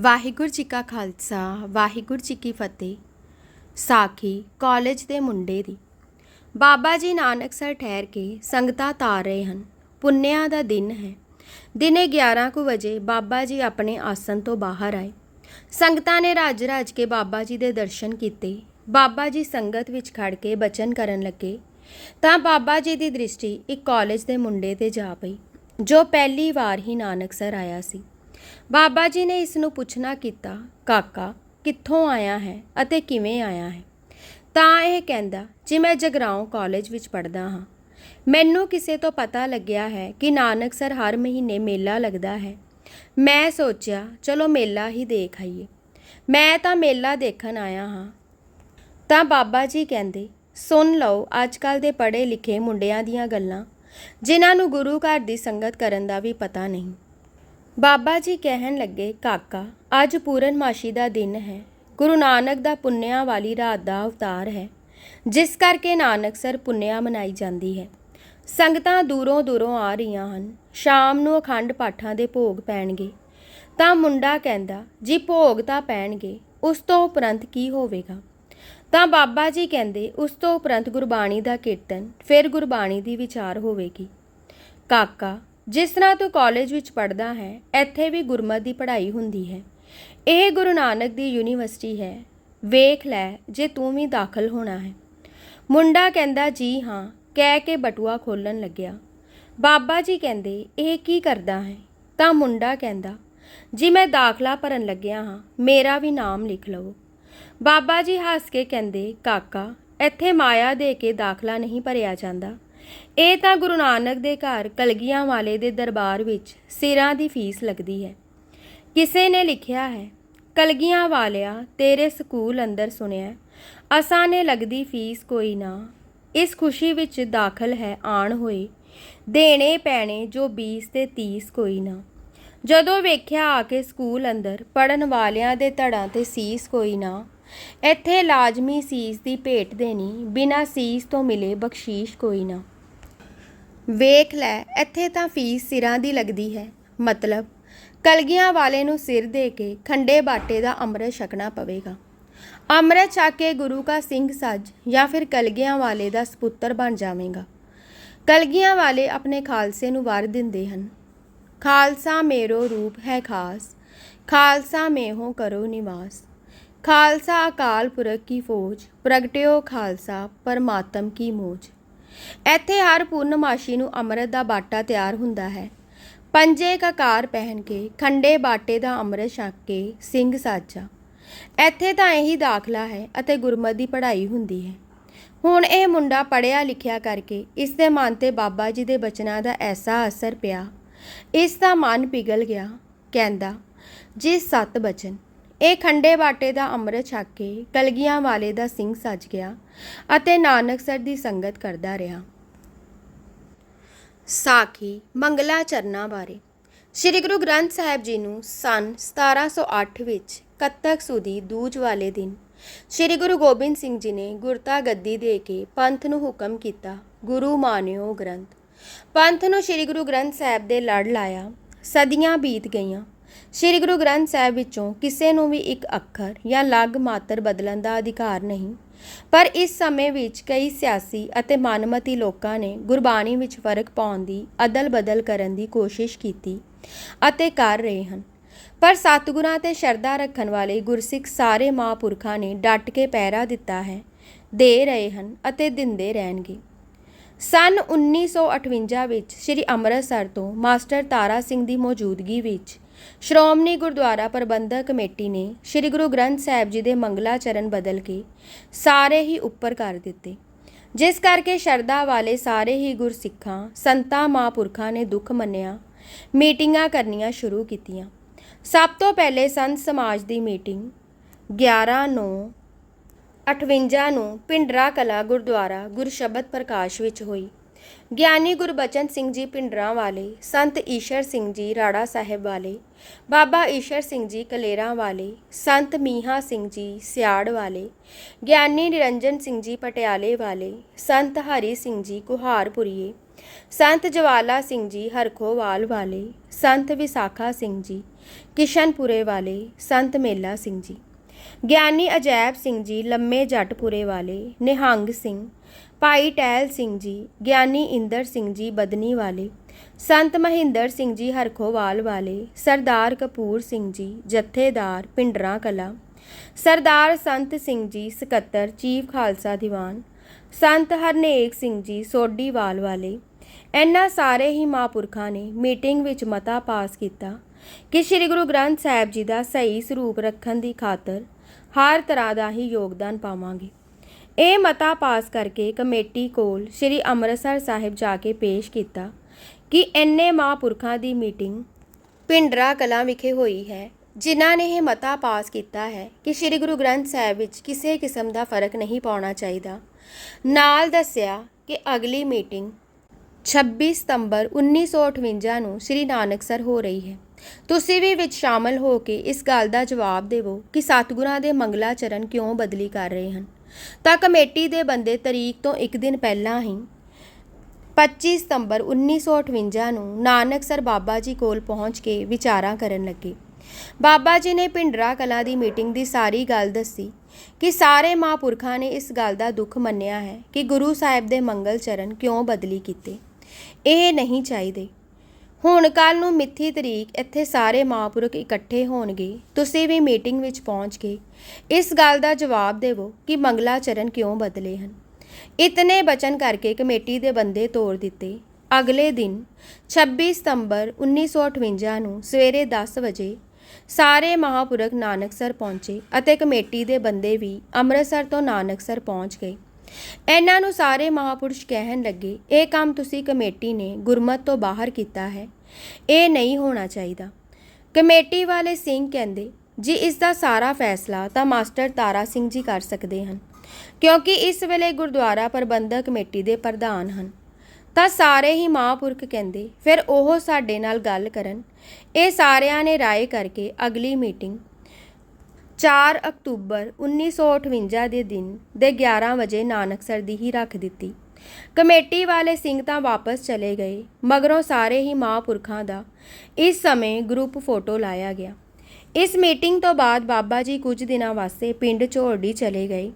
ਵਾਹਿਗੁਰੂ ਜੀ ਕਾ ਖਾਲਸਾ, ਵਾਹਿਗੁਰੂ ਜੀ ਕੀ ਫਤਿਹ। ਸਾਖੀ ਕਾਲਜ ਦੇ ਮੁੰਡੇ ਦੀ। ਬਾਬਾ ਜੀ ਨਾਨਕਸਰ ਠਹਿਰ ਕੇ ਸੰਗਤਾਂ ਤਾਰ ਰਹੇ ਹਨ। ਪੁੰਨਿਆ ਦਾ ਦਿਨ ਹੈ। ਦਿਨੇ 11 ਕੁ ਵਜੇ ਬਾਬਾ ਜੀ ਆਪਣੇ ਆਸਨ ਤੋਂ ਬਾਹਰ ਆਏ। ਸੰਗਤਾਂ ਨੇ ਰਾਜ ਰਾਜ ਕੇ ਬਾਬਾ ਜੀ ਦੇ ਦਰਸ਼ਨ ਕੀਤੇ। ਬਾਬਾ ਜੀ ਸੰਗਤ ਵਿੱਚ ਖੜ ਕੇ ਬਚਨ ਕਰਨ ਲੱਗੇ। ਤਾਂ ਬਾਬਾ ਜੀ ਦੀ ਦ੍ਰਿਸ਼ਟੀ ਇੱਕ ਕਾਲਜ ਦੇ ਮੁੰਡੇ ਤੇ ਜਾ ਪਈ, ਜੋ ਪਹਿਲੀ ਵਾਰ ਹੀ ਨਾਨਕਸਰ ਆਇਆ ਸੀ। ਬਾਬਾ ਜੀ ਨੇ ਇਸ ਨੂੰ ਪੁੱਛਣਾ ਕੀਤਾ, ਕਾਕਾ, ਕਿੱਥੋਂ ਆਇਆ ਹੈ ਅਤੇ ਕਿਵੇਂ ਆਇਆ ਹੈ? ਤਾਂ ਇਹ ਕਹਿੰਦਾ, ਜੀ ਮੈਂ ਜਗਰਾਉਂ ਕਾਲਜ ਵਿੱਚ ਪੜ੍ਹਦਾ ਹਾਂ। ਮੈਨੂੰ ਕਿਸੇ ਤੋਂ ਪਤਾ ਲੱਗਿਆ ਹੈ ਕਿ ਨਾਨਕ ਸਰ ਹਰ ਮਹੀਨੇ ਮੇਲਾ ਲੱਗਦਾ ਹੈ। ਮੈਂ ਸੋਚਿਆ, ਚਲੋ ਮੇਲਾ ਹੀ ਦੇਖ ਆਈਏ। ਮੈਂ ਤਾਂ ਮੇਲਾ ਦੇਖਣ ਆਇਆ ਹਾਂ। ਤਾਂ ਬਾਬਾ ਜੀ ਕਹਿੰਦੇ, ਸੁਣ ਲਓ ਅੱਜ ਕੱਲ ਦੇ ਪੜ੍ਹੇ ਲਿਖੇ ਮੁੰਡਿਆਂ ਦੀਆਂ ਗੱਲਾਂ, ਜਿਨ੍ਹਾਂ ਨੂੰ ਗੁਰੂ ਘਰ ਦੀ ਸੰਗਤ ਕਰਨ ਦਾ ਵੀ ਪਤਾ ਨਹੀਂ। ਬਾਬਾ ਜੀ ਕਹਿਣ ਲੱਗੇ, ਕਾਕਾ, ਅੱਜ ਪੂਰਨਮਾਸ਼ੀ ਦਾ ਦਿਨ ਹੈ। ਗੁਰੂ ਨਾਨਕ ਦਾ ਪੁੰਨਿਆ ਵਾਲੀ ਰਾਤ ਦਾ ਅਵਤਾਰ ਹੈ, ਜਿਸ ਕਰਕੇ ਨਾਨਕ ਸਰ ਪੁੰਨਿਆ ਮਨਾਈ ਜਾਂਦੀ ਹੈ। ਸੰਗਤਾਂ ਦੂਰੋਂ ਦੂਰੋਂ ਆ ਰਹੀਆਂ ਹਨ। ਸ਼ਾਮ ਨੂੰ ਅਖੰਡ ਪਾਠਾਂ ਦੇ ਭੋਗ ਪੈਣਗੇ। ਤਾਂ ਮੁੰਡਾ ਕਹਿੰਦਾ, ਜੀ ਭੋਗ ਤਾਂ ਪੈਣਗੇ, ਉਸ ਤੋਂ ਉਪਰੰਤ ਕੀ ਹੋਵੇਗਾ? ਤਾਂ ਬਾਬਾ ਜੀ ਕਹਿੰਦੇ, ਉਸ ਤੋਂ ਉਪਰੰਤ ਗੁਰਬਾਣੀ ਦਾ ਕੀਰਤਨ, ਫਿਰ ਗੁਰਬਾਣੀ ਦੀ ਵਿਚਾਰ ਹੋਵੇਗੀ। ਕਾਕਾ ਜਿਸ ਤਰ੍ਹਾਂ ਤੂੰ ਕਾਲਜ ਵਿੱਚ ਪੜ੍ਹਦਾ ਹੈ, ਇੱਥੇ ਵੀ ਗੁਰਮਤ ਦੀ ਪੜ੍ਹਾਈ ਹੁੰਦੀ ਹੈ। ਇਹ ਗੁਰੂ ਨਾਨਕ ਦੀ ਯੂਨੀਵਰਸਿਟੀ ਹੈ। ਵੇਖ ਲੈ ਜੇ ਤੂੰ ਵੀ ਦਾਖਲ ਹੋਣਾ ਹੈ। ਮੁੰਡਾ ਕਹਿੰਦਾ, ਜੀ ਹਾਂ, ਕਹਿ ਕੇ ਬਟੂਆ ਖੋਲਣ ਲੱਗਿਆ। ਬਾਬਾ ਜੀ ਕਹਿੰਦੇ, ਇਹ ਕੀ ਕਰਦਾ ਹੈ? ਤਾਂ ਮੁੰਡਾ ਕਹਿੰਦਾ, ਜੀ ਮੈਂ ਦਾਖਲਾ ਭਰਨ ਲੱਗਿਆ ਹਾਂ, ਮੇਰਾ ਵੀ ਨਾਮ ਲਿਖ ਲਵੋ। ਬਾਬਾ ਜੀ ਹੱਸ ਕੇ ਕਹਿੰਦੇ, ਕਾਕਾ, ਇੱਥੇ ਮਾਇਆ ਦੇ ਕੇ ਦਾਖਲਾ ਨਹੀਂ ਭਰਿਆ ਜਾਂਦਾ। ਇਹ ਤਾਂ ਗੁਰੂ ਨਾਨਕ ਦੇ ਘਰ ਕਲਗੀਆਂ ਵਾਲੇ ਦੇ ਦਰਬਾਰ ਵਿੱਚ ਸਿਰਾਂ ਦੀ ਫੀਸ ਲੱਗਦੀ ਹੈ। ਕਿਸੇ ਨੇ ਲਿਖਿਆ ਹੈ, ਕਲਗੀਆਂ ਵਾਲਿਆ, ਤੇਰੇ ਸਕੂਲ ਅੰਦਰ ਸੁਣਿਆ। ਅਸਾਂ ਨੇ ਲੱਗਦੀ ਫੀਸ ਕੋਈ ਨਾ। ਇਸ ਖੁਸ਼ੀ ਵਿੱਚ ਦਾਖਲ ਹੈ ਆਣ ਹੋਏ। ਦੇਣੇ ਪੈਣੇ ਜੋ 20 ਤੇ 30 ਕੋਈ ਨਾ। ਜਦੋਂ ਵੇਖਿਆ ਆ ਕੇ ਸਕੂਲ ਅੰਦਰ ਪੜਨ ਵਾਲਿਆਂ ਦੇ ਧੜਾਂ ਤੇ ਸੀਸ ਕੋਈ ਨਾ, ਇੱਥੇ ਲਾਜ਼ਮੀ ਸੀਸ ਦੀ ਭੇਟ ਦੇਣੀ ਬਿਨਾਂ ਸੀਸ ਤੋਂ ਮਿਲੇ ਬਖਸ਼ੀਸ਼ ਕੋਈ ਨਾ। ਵੇਖ ਲੈ, ਇੱਥੇ ਤਾਂ ਫੀਸ ਸਿਰਾਂ ਦੀ ਲੱਗਦੀ ਹੈ। ਮਤਲਬ, ਕਲਗੀਆਂ ਵਾਲੇ ਨੂੰ ਸਿਰ ਦੇ ਕੇ ਖੰਡੇ ਬਾਟੇ ਦਾ ਅੰਮ੍ਰਿਤ ਛਕਣਾ ਪਵੇਗਾ। ਅੰਮ੍ਰਿਤ ਛਕ ਕੇ ਗੁਰੂ ਕਾ ਸਿੰਘ ਸੱਜ ਜਾਂ ਫਿਰ ਕਲਗੀਆਂ ਵਾਲੇ ਦਾ ਸਪੁੱਤਰ ਬਣ ਜਾਵੇਗਾ। ਕਲਗੀਆਂ ਵਾਲੇ ਆਪਣੇ ਖਾਲਸੇ ਨੂੰ ਵਰ ਦਿੰਦੇ ਹਨ। ਖਾਲਸਾ ਮੇਰੋ ਰੂਪ ਹੈ ਖਾਸ, ਖਾਲਸਾ ਮੇਹੋ ਕਰੋ ਨਿਵਾਸ। ਖਾਲਸਾ ਅਕਾਲ ਪੁਰਖ ਕੀ ਫੌਜ, ਪ੍ਰਗਟਿਓ ਖਾਲਸਾ ਪਰਮਾਤਮ ਕੀ ਮੋਜ। ਇੱਥੇ ਹਰ ਪੂਰਨਮਾਸ਼ੀ ਨੂੰ ਅੰਮ੍ਰਿਤ ਦਾ ਬਾਟਾ ਤਿਆਰ ਹੁੰਦਾ ਹੈ। ਪੰਜੇ ਕਕਾਰ ਪਹਿਨ ਕੇ ਖੰਡੇ ਬਾਟੇ ਦਾ ਅੰਮ੍ਰਿਤ ਛਕ ਕੇ ਸਿੰਘ ਸਾਜਾ। ਇੱਥੇ ਤਾਂ ਇਹੀ ਦਾਖਲਾ ਹੈ ਅਤੇ ਗੁਰਮਤਿ ਦੀ ਪੜ੍ਹਾਈ ਹੁੰਦੀ ਹੈ। ਹੁਣ ਇਹ ਮੁੰਡਾ ਪੜਿਆ ਲਿਖਿਆ ਕਰਕੇ ਇਸ ਦੇ ਮਨ ਤੇ ਬਾਬਾ ਜੀ ਦੇ ਬਚਨਾਂ ਦਾ ਐਸਾ ਅਸਰ ਪਿਆ। ਇਸ ਦਾ ਮਨ ਪਿਗਲ ਗਿਆ, ਕਹਿੰਦਾ, ਜੇ ਸਤ ਬਚਨ ਇਹ ਖੰਡੇ ਬਾਟੇ ਦਾ ਅੰਮ੍ਰਿਤ ਛਕ ਕੇ ਕਲਗੀਆਂ ਵਾਲੇ ਦਾ ਸਿੰਘ ਸੱਜ ਗਿਆ ਅਤੇ ਨਾਨਕ ਸਰ ਦੀ ਸੰਗਤ ਕਰਦਾ ਰਿਹਾ। ਸਾਖੀ ਮੰਗਲਾ ਚਰਨਾਂ ਬਾਰੇ। ਸ੍ਰੀ ਗੁਰੂ ਗ੍ਰੰਥ ਸਾਹਿਬ ਜੀ ਨੂੰ ਸਨ 1708 ਵਿੱਚ ਕੱਤਕ ਸੁਦੀ ਦੂਜ ਵਾਲੇ ਦਿਨ ਸ੍ਰੀ ਗੁਰੂ ਗੋਬਿੰਦ ਸਿੰਘ ਜੀ ਨੇ ਗੁਰਤਾ ਗੱਦੀ ਦੇ ਕੇ ਪੰਥ ਨੂੰ ਹੁਕਮ ਕੀਤਾ, ਗੁਰੂ ਮਾਨਿਓ ਗ੍ਰੰਥ। ਪੰਥ ਨੂੰ ਸ੍ਰੀ ਗੁਰੂ ਗ੍ਰੰਥ ਸਾਹਿਬ ਦੇ ਲੜ ਲਾਇਆ, ਸਦੀਆਂ ਬੀਤ ਗਈਆਂ। ਸ੍ਰੀ ਗੁਰੂ ਗ੍ਰੰਥ ਸਾਹਿਬ ਵਿੱਚੋਂ ਕਿਸੇ ਨੂੰ ਵੀ ਇੱਕ ਅੱਖਰ ਜਾਂ ਲੱਗ ਮਾਤਰ ਬਦਲਣ ਦਾ ਅਧਿਕਾਰ ਨਹੀਂ। ਪਰ ਇਸ ਸਮੇਂ ਵਿੱਚ ਕਈ ਸਿਆਸੀ ਅਤੇ ਮਨਮਤੀ ਲੋਕਾਂ ਨੇ ਗੁਰਬਾਣੀ ਵਿੱਚ ਫ਼ਰਕ ਪਾਉਣ ਦੀ ਅਦਲ-ਬਦਲ ਕਰਨ ਦੀ ਕੋਸ਼ਿਸ਼ ਕੀਤੀ ਅਤੇ ਕਰ ਰਹੇ ਹਨ। ਪਰ ਸਤਿਗੁਰਾਂ ਤੇ ਸ਼ਰਧਾ ਰੱਖਣ ਵਾਲੇ ਗੁਰਸਿੱਖ ਸਾਰੇ ਮਹਾਂਪੁਰਖਾਂ ਨੇ ਡਟ ਕੇ ਪਹਿਰਾ ਦਿੱਤਾ ਹੈ, ਦੇ ਰਹੇ ਹਨ ਅਤੇ ਦਿੰਦੇ ਰਹਿਣਗੇ। ਸਨ 1958 ਵਿੱਚ ਸ੍ਰੀ ਅੰਮ੍ਰਿਤਸਰ ਤੋਂ ਮਾਸਟਰ ਤਾਰਾ ਸਿੰਘ ਦੀ ਮੌਜੂਦਗੀ ਵਿੱਚ ਸ਼੍ਰੋਮਣੀ ਗੁਰਦੁਆਰਾ ਪ੍ਰਬੰਧਕ ਕਮੇਟੀ ਨੇ ਸ੍ਰੀ ਗੁਰੂ ਗ੍ਰੰਥ ਸਾਹਿਬ ਜੀ ਦੇ ਮੰਗਲਾ ਚਰਨ ਬਦਲ ਕੇ ਸਾਰੇ ਹੀ ਉੱਪਰ ਕਰ ਦਿੱਤੇ। ਜਿਸ ਕਰਕੇ ਸ਼ਰਧਾ ਵਾਲੇ ਸਾਰੇ ਹੀ ਗੁਰਸਿੱਖਾਂ, ਸੰਤਾਂ, ਮਹਾਂਪੁਰਖਾਂ ਨੇ ਦੁੱਖ ਮੰਨਿਆ, ਮੀਟਿੰਗਾਂ ਕਰਨੀਆਂ ਸ਼ੁਰੂ ਕੀਤੀਆਂ। ਸਭ ਤੋਂ ਪਹਿਲੇ ਸੰਤ ਸਮਾਜ ਦੀ ਮੀਟਿੰਗ 11 9 58 ਨੂੰ ਪਿੰਡਰਾ ਕਲਾ ਗੁਰਦੁਆਰਾ ਗੁਰਸ਼ਬਦ ਪ੍ਰਕਾਸ਼ ਵਿੱਚ ਹੋਈ। ਗਿਆਨੀ ਗੁਰਬਚਨ ਸਿੰਘ ਜੀ ਪਿੰਡਰਾਂ ਵਾਲੇ, ਸੰਤ ਈਸ਼ਰ ਸਿੰਘ ਜੀ ਰਾੜਾ ਸਾਹਿਬ ਵਾਲੇ, ਬਾਬਾ ਈਸ਼ਰ ਸਿੰਘ ਜੀ ਕਲੇਰਾਂ ਵਾਲੇ, ਸੰਤ ਮੀਹਾ ਸਿੰਘ ਜੀ ਸਿਆੜ ਵਾਲੇ, ਗਿਆਨੀ ਨਿਰੰਜਨ ਸਿੰਘ ਜੀ ਪਟਿਆਲੇ ਵਾਲੇ, ਸੰਤ ਹਰੀ ਸਿੰਘ ਜੀ ਕੁਹਾਰਪੁਰੀਏ, ਸੰਤ ਜਵਾਲਾ ਸਿੰਘ ਜੀ ਹਰਖੋਵਾਲ ਵਾਲੇ, ਸੰਤ ਵਿਸਾਖਾ ਸਿੰਘ ਜੀ ਕਿਸ਼ਨਪੁਰੇ ਵਾਲੇ, ਸੰਤ ਮੇਲਾ ਸਿੰਘ ਜੀ। ਗਿਆਨੀ ਅਜੈਬ ਸਿੰਘ ਜੀ ਲੰਮੇ ਜੱਟਪੁਰੇ ਵਾਲੇ, ਨਿਹੰਗ ਸਿੰਘ ਭਾਈ ਟਹਿਲ ਸਿੰਘ ਜੀ, ਗਿਆਨੀ ਇੰਦਰ ਸਿੰਘ ਜੀ ਬਦਨੀ ਵਾਲੇ, ਸੰਤ ਮਹਿੰਦਰ ਸਿੰਘ ਜੀ ਹਰਖੋਵਾਲ ਵਾਲੇ, ਸਰਦਾਰ ਕਪੂਰ ਸਿੰਘ ਜੀ ਜਥੇਦਾਰ ਪਿੰਡਰਾ ਕਲਾ, ਸਰਦਾਰ ਸੰਤ ਸਿੰਘ ਜੀ ਸਕੱਤਰ ਚੀਫ ਖਾਲਸਾ ਦੀਵਾਨ, ਸੰਤ ਹਰਨੇਕ ਸਿੰਘ ਜੀ ਸੋਢੀਵਾਲ ਵਾਲੇ, ਇਹਨਾਂ ਸਾਰੇ ਹੀ ਮਹਾਂਪੁਰਖਾਂ ਨੇ ਮੀਟਿੰਗ ਵਿੱਚ ਮਤਾ ਪਾਸ ਕੀਤਾ ਕਿ ਸ੍ਰੀ ਗੁਰੂ ਗ੍ਰੰਥ ਸਾਹਿਬ ਜੀ ਦਾ ਸਹੀ ਸਰੂਪ ਰੱਖਣ ਦੀ ਖਾਤਰ ਹਰ ਤਰ੍ਹਾਂ ਦਾ ਹੀ ਯੋਗਦਾਨ ਪਾਵਾਂਗੇ। ਇਹ ਮਤਾ ਪਾਸ ਕਰਕੇ ਕਮੇਟੀ ਕੋਲ ਸ੍ਰੀ ਅੰਮ੍ਰਿਤਸਰ ਸਾਹਿਬ ਜਾ ਕੇ ਪੇਸ਼ ਕੀਤਾ ਕਿ ਇੰਨੇ ਮਹਾਂਪੁਰਖਾਂ ਦੀ ਮੀਟਿੰਗ ਪਿੰਡਰਾ ਕਲਾਂ ਵਿਖੇ ਹੋਈ ਹੈ, ਜਿਨ੍ਹਾਂ ਨੇ ਇਹ ਮਤਾ ਪਾਸ ਕੀਤਾ ਹੈ ਕਿ ਸ੍ਰੀ ਗੁਰੂ ਗ੍ਰੰਥ ਸਾਹਿਬ ਵਿੱਚ ਕਿਸੇ ਕਿਸਮ ਦਾ ਫ਼ਰਕ ਨਹੀਂ ਪਾਉਣਾ ਚਾਹੀਦਾ। ਨਾਲ ਦੱਸਿਆ ਕਿ ਅਗਲੀ ਮੀਟਿੰਗ 26 ਸਤੰਬਰ 1958 ਨੂੰ ਸ੍ਰੀ ਨਾਨਕਸਰ ਹੋ ਰਹੀ ਹੈ। ਤੁਸੀਂ ਵੀ ਵਿੱਚ ਸ਼ਾਮਲ ਹੋ ਕੇ ਇਸ ਗੱਲ ਦਾ ਜਵਾਬ ਦੇਵੋ ਕਿ ਸਤਿਗੁਰਾਂ ਦੇ ਮੰਗਲਾਚਰਨ ਕਿਉਂ ਬਦਲੀ ਕਰ ਰਹੇ ਹਨ। ਤਾਂ ਕਮੇਟੀ ਦੇ ਬੰਦੇ ਤਰੀਕ ਤੋਂ ਇੱਕ ਦਿਨ ਪਹਿਲਾਂ ਹੀ 25 ਸਤੰਬਰ 1958 ਨੂੰ ਨਾਨਕਸਰ ਬਾਬਾ ਜੀ ਕੋਲ ਪਹੁੰਚ ਕੇ ਵਿਚਾਰਾਂ ਕਰਨ ਲੱਗੇ। ਬਾਬਾ ਜੀ ਨੇ ਭਿੰਡਰਾ ਕਲਾ ਦੀ ਮੀਟਿੰਗ ਦੀ ਸਾਰੀ ਗੱਲ ਦੱਸੀ ਕਿ ਸਾਰੇ ਮਹਾਂਪੁਰਖਾਂ ਨੇ ਇਸ ਗੱਲ ਦਾ ਦੁੱਖ ਮੰਨਿਆ ਹੈ ਕਿ ਗੁਰੂ ਸਾਹਿਬ ਦੇ ਮੰਗਲ ਚਰਨ ਕਿਉਂ ਬਦਲੀ ਕੀਤੇ। ਇਹ ਨਹੀਂ ਚਾਹੀਦੇ। ਹੁਣ ਕੱਲ ਨੂੰ ਮਿੱਥੀ ਤਰੀਕ, ਇੱਥੇ ਸਾਰੇ ਮਹਾਂਪੁਰਖ ਇਕੱਠੇ ਹੋਣਗੇ। ਤੁਸੀਂ ਵੀ ਮੀਟਿੰਗ ਵਿੱਚ ਪਹੁੰਚ ਕੇ ਇਸ ਗੱਲ ਦਾ ਜਵਾਬ ਦੇਵੋ ਕਿ ਮੰਗਲਾ ਚਰਨ ਕਿਉਂ ਬਦਲੇ ਹਨ। ਇਤਨੇ ਬਚਨ ਕਰਕੇ ਕਮੇਟੀ ਦੇ ਬੰਦੇ ਤੋੜ ਦਿੱਤੇ। ਅਗਲੇ ਦਿਨ 26 ਸਤੰਬਰ 1958 ਨੂੰ ਸਵੇਰੇ 10 ਵਜੇ ਸਾਰੇ ਮਹਾਂਪੁਰਖ ਨਾਨਕਸਰ ਪਹੁੰਚੇ ਅਤੇ ਕਮੇਟੀ ਦੇ ਬੰਦੇ ਵੀ ਅੰਮ੍ਰਿਤਸਰ ਤੋਂ ਨਾਨਕਸਰ ਪਹੁੰਚ ਗਏ। ਇਹਨਾਂ ਨੂੰ ਸਾਰੇ ਮਹਾਂਪੁਰਸ਼ ਕਹਿਣ ਲੱਗੇ, ਇਹ ਕੰਮ ਤੁਸੀਂ ਕਮੇਟੀ ਨੇ ਗੁਰਮਤ ਤੋਂ ਬਾਹਰ ਕੀਤਾ ਹੈ। ਇਹ ਨਹੀਂ ਹੋਣਾ ਚਾਹੀਦਾ। ਕਮੇਟੀ ਵਾਲੇ ਸਿੰਘ ਕਹਿੰਦੇ, ਜੀ ਇਸ ਦਾ ਸਾਰਾ ਫੈਸਲਾ ਤਾਂ ਮਾਸਟਰ ਤਾਰਾ ਸਿੰਘ ਜੀ ਕਰ ਸਕਦੇ ਹਨ, ਕਿਉਂਕਿ ਇਸ ਵੇਲੇ ਗੁਰਦੁਆਰਾ ਪ੍ਰਬੰਧਕ ਕਮੇਟੀ ਦੇ ਪ੍ਰਧਾਨ ਹਨ। ਤਾਂ ਸਾਰੇ ਹੀ ਮਹਾਂਪੁਰਖ ਕਹਿੰਦੇ, ਫਿਰ ਉਹ ਸਾਡੇ ਨਾਲ ਗੱਲ ਕਰਨ। ਇਹ ਸਾਰਿਆਂ ਨੇ ਰਾਏ ਕਰਕੇ ਅਗਲੀ ਮੀਟਿੰਗ ਚਾਰ ਅਕਤੂਬਰ 1958 ਦੇ ਦਿਨ ਦੇ 11 ਵਜੇ ਨਾਨਕਸਰ ਦੀ ਹੀ ਰੱਖ ਦਿੱਤੀ। ਕਮੇਟੀ ਵਾਲੇ ਸਿੰਘ ਤਾਂ ਵਾਪਸ ਚਲੇ ਗਏ, ਮਗਰੋਂ ਸਾਰੇ ਹੀ ਮਹਾਂਪੁਰਖਾਂ ਦਾ ਇਸ ਸਮੇਂ ਗਰੁੱਪ ਫੋਟੋ ਲਾਇਆ ਗਿਆ। ਇਸ ਮੀਟਿੰਗ ਤੋਂ ਬਾਅਦ ਬਾਬਾ ਜੀ ਕੁਝ ਦਿਨਾਂ ਵਾਸਤੇ ਪਿੰਡ ਝੋੜਡੀ ਚਲੇ ਗਏ।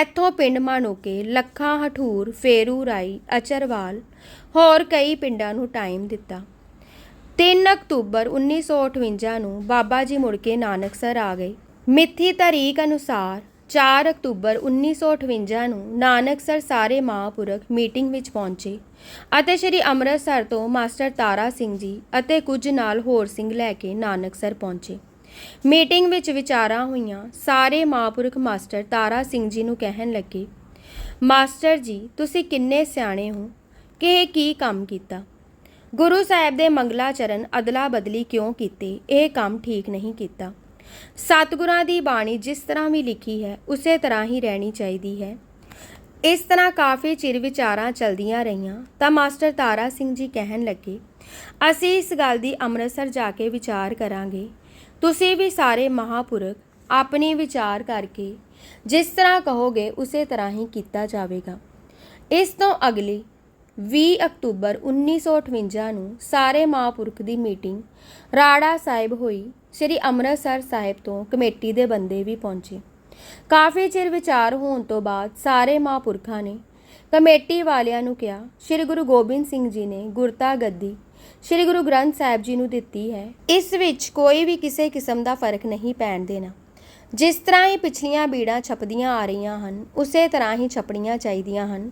ਇੱਥੋਂ ਪਿੰਡ ਮਾਨੋਕੇ ਲੱਖਾਂ ਹਠੂਰ, ਫੇਰੂ ਰਾਈ, ਅਚਰਵਾਲ, ਹੋਰ ਕਈ ਪਿੰਡਾਂ ਨੂੰ ਟਾਈਮ ਦਿੱਤਾ। 3 ਅਕਤੂਬਰ 1958 ਨੂੰ ਬਾਬਾ ਜੀ ਮੁੜ ਕੇ ਨਾਨਕਸਰ ਆ ਗਏ। ਮਿੱਥੀ ਤਾਰੀਖ ਅਨੁਸਾਰ 4 ਅਕਤੂਬਰ 1958 ਨੂੰ ਨਾਨਕਸਰ ਸਾਰੇ ਮਹਾਂਪੁਰਖ ਮੀਟਿੰਗ ਵਿੱਚ ਪਹੁੰਚੇ ਅਤੇ ਸ੍ਰੀ ਅੰਮ੍ਰਿਤਸਰ ਤੋਂ ਮਾਸਟਰ ਤਾਰਾ ਸਿੰਘ ਜੀ ਅਤੇ ਕੁਝ ਨਾਲ ਹੋਰ ਸਿੰਘ ਲੈ ਕੇ ਨਾਨਕਸਰ ਪਹੁੰਚੇ। ਮੀਟਿੰਗ ਵਿੱਚ ਵਿਚਾਰਾਂ ਹੋਈਆਂ, ਸਾਰੇ ਮਹਾਂਪੁਰਖ ਮਾਸਟਰ ਤਾਰਾ ਸਿੰਘ ਜੀ ਨੂੰ ਕਹਿਣ ਲੱਗੇ, ਮਾਸਟਰ ਜੀ, ਤੁਸੀਂ ਕਿੰਨੇ ਸਿਆਣੇ ਹੋ? ਕਿ ਇਹ ਕੀ ਕੰਮ ਕੀਤਾ? ਗੁਰੂ ਸਾਹਿਬ ਦੇ ਮੰਗਲਾਚਰਨ ਅਦਲਾ ਬਦਲੀ ਕਿਉਂ ਕੀਤੇ? ਇਹ ਕੰਮ ਠੀਕ ਨਹੀਂ ਕੀਤਾ। ਸਤਿਗੁਰਾਂ ਦੀ ਬਾਣੀ ਜਿਸ ਤਰ੍ਹਾਂ ਵੀ ਲਿਖੀ ਹੈ, ਉਸੇ ਤਰ੍ਹਾਂ ਹੀ ਰਹਿਣੀ ਚਾਹੀਦੀ ਹੈ। ਇਸ ਤਰ੍ਹਾਂ ਕਾਫੀ ਚਿਰ ਵਿਚਾਰਾਂ ਚਲਦੀਆਂ ਰਹੀਆਂ, ਤਾਂ ਮਾਸਟਰ ਤਾਰਾ ਸਿੰਘ ਜੀ ਕਹਿਣ ਲੱਗੇ, ਅਸੀਂ ਇਸ ਗੱਲ ਦੀ ਅੰਮ੍ਰਿਤਸਰ ਜਾ ਕੇ ਵਿਚਾਰ ਕਰਾਂਗੇ। ਤੁਸੀਂ ਵੀ ਸਾਰੇ ਮਹਾਪੁਰਖ ਆਪਣੇ ਵਿਚਾਰ ਕਰਕੇ ਜਿਸ ਤਰ੍ਹਾਂ ਕਹੋਗੇ, ਉਸੇ ਤਰ੍ਹਾਂ ਹੀ ਕੀਤਾ ਜਾਵੇਗਾ। ਇਸ ਤੋਂ ਅਗਲੀ 20 ਅਕਤੂਬਰ 1958 ਨੂੰ ਸਾਰੇ ਮਹਾਂਪੁਰਖ ਦੀ ਮੀਟਿੰਗ ਰਾੜਾ ਸਾਹਿਬ ਹੋਈ। ਸ੍ਰੀ ਅੰਮ੍ਰਿਤਸਰ ਸਾਹਿਬ ਤੋਂ ਕਮੇਟੀ ਦੇ ਬੰਦੇ ਵੀ ਪਹੁੰਚੇ। ਕਾਫੀ ਚਿਰ ਵਿਚਾਰ ਹੋਣ ਤੋਂ ਬਾਅਦ ਸਾਰੇ ਮਹਾਂਪੁਰਖਾਂ ਨੇ ਕਮੇਟੀ ਵਾਲਿਆਂ ਨੂੰ ਕਿਹਾ, ਸ੍ਰੀ ਗੁਰੂ ਗੋਬਿੰਦ ਸਿੰਘ ਜੀ ਨੇ ਗੁਰਤਾ ਗੱਦੀ ਸ੍ਰੀ ਗੁਰੂ ਗ੍ਰੰਥ ਸਾਹਿਬ ਜੀ ਨੂੰ ਦਿੱਤੀ ਹੈ। ਇਸ ਵਿੱਚ ਕੋਈ ਵੀ ਕਿਸੇ ਕਿਸਮ ਦਾ ਫ਼ਰਕ ਨਹੀਂ ਪੈਣ ਦੇਣਾ। ਜਿਸ ਤਰ੍ਹਾਂ ਹੀ ਪਿਛਲੀਆਂ ਬੀੜਾਂ ਛਪਦੀਆਂ ਆ ਰਹੀਆਂ ਹਨ, ਉਸੇ ਤਰ੍ਹਾਂ ਹੀ ਛਪਣੀਆਂ ਚਾਹੀਦੀਆਂ ਹਨ।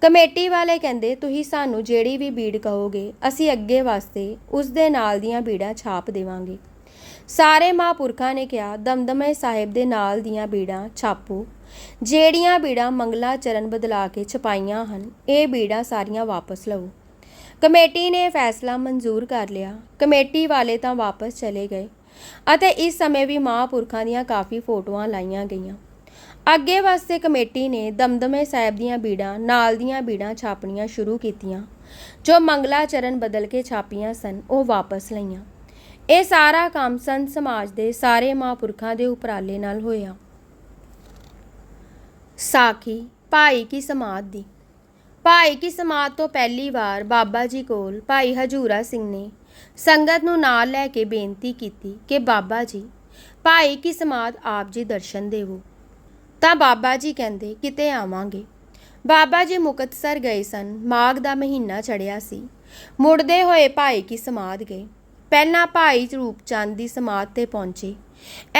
ਕਮੇਟੀ ਵਾਲੇ ਕਹਿੰਦੇ, ਤੁਸੀਂ ਸਾਨੂੰ ਜਿਹੜੀ ਵੀ ਬੀੜ ਕਹੋਗੇ, ਅਸੀਂ ਅੱਗੇ ਵਾਸਤੇ ਉਸ ਦੇ ਨਾਲ ਦੀਆਂ ਬੀੜਾਂ ਛਾਪ ਦੇਵਾਂਗੇ। ਸਾਰੇ ਮਹਾਂਪੁਰਖਾਂ ਨੇ ਕਿਹਾ, ਦਮਦਮੇ ਸਾਹਿਬ ਦੇ ਨਾਲ ਦੀਆਂ ਬੀੜਾਂ ਛਾਪੋ। ਜਿਹੜੀਆਂ ਬੀੜਾਂ ਮੰਗਲਾ ਚਰਨ ਬਦਲਾ ਕੇ ਛਪਾਈਆਂ ਹਨ, ਇਹ ਬੀੜਾਂ ਸਾਰੀਆਂ ਵਾਪਸ ਲਵੋ। ਕਮੇਟੀ ਨੇ ਫੈਸਲਾ ਮਨਜ਼ੂਰ ਕਰ ਲਿਆ। ਕਮੇਟੀ ਵਾਲੇ ਤਾਂ ਵਾਪਸ ਚਲੇ ਗਏ ਅਤੇ ਇਸ ਸਮੇਂ ਵੀ ਮਹਾਂਪੁਰਖਾਂ ਦੀਆਂ ਕਾਫੀ ਫੋਟੋਆਂ ਲਾਈਆਂ ਗਈਆਂ। ਅੱਗੇ ਵਾਸਤੇ ਕਮੇਟੀ ਨੇ ਦਮਦਮੇ ਸਾਹਿਬ ਦੀਆਂ ਬੀੜਾਂ, ਨਾਲ ਦੀਆਂ ਬੀੜਾਂ ਛਾਪਣੀਆਂ ਸ਼ੁਰੂ ਕੀਤੀਆਂ, ਜੋ ਮੰਗਲਾ ਚਰਨ ਬਦਲ ਕੇ ਛਾਪੀਆਂ ਸਨ, ਉਹ ਵਾਪਸ ਲਈਆਂ। ਇਹ ਸਾਰਾ ਕੰਮ ਸੰਤ ਸਮਾਜ ਦੇ ਸਾਰੇ ਮਹਾਂਪੁਰਖਾਂ ਦੇ ਉਪਰਾਲੇ ਨਾਲ ਹੋਇਆ। ਸਾਖੀ ਭਾਈ ਕੀ ਸਮਾਧ ਦੀ। ਭਾਈ ਕੀ ਸਮਾਧ ਤੋਂ ਪਹਿਲੀ ਵਾਰ ਬਾਬਾ ਜੀ ਕੋਲ ਭਾਈ ਹਜੂਰਾ ਸਿੰਘ ਨੇ ਸੰਗਤ ਨੂੰ ਨਾਲ ਲੈ ਕੇ ਬੇਨਤੀ ਕੀਤੀ ਕਿ ਬਾਬਾ ਜੀ, ਭਾਈ ਕੀ ਸਮਾਦ ਆਪ ਜੀ ਦਰਸ਼ਨ ਦੇਵੋ। ਤਾਂ ਬਾਬਾ ਜੀ ਕਹਿੰਦੇ, ਕਿਤੇ ਆਵਾਂਗੇ। ਬਾਬਾ ਜੀ ਮੁਕਤਸਰ ਗਏ ਸਨ। ਮਾਘ ਦਾ ਮਹੀਨਾ ਚੜਿਆ ਸੀ। ਮੁੜਦੇ ਹੋਏ ਭਾਈ ਕੀ ਸਮਾਧ ਗਏ। ਪਹਿਲਾਂ ਭਾਈ ਰੂਪ ਚੰਦ ਦੀ ਸਮਾਧ ਤੇ ਪਹੁੰਚੇ।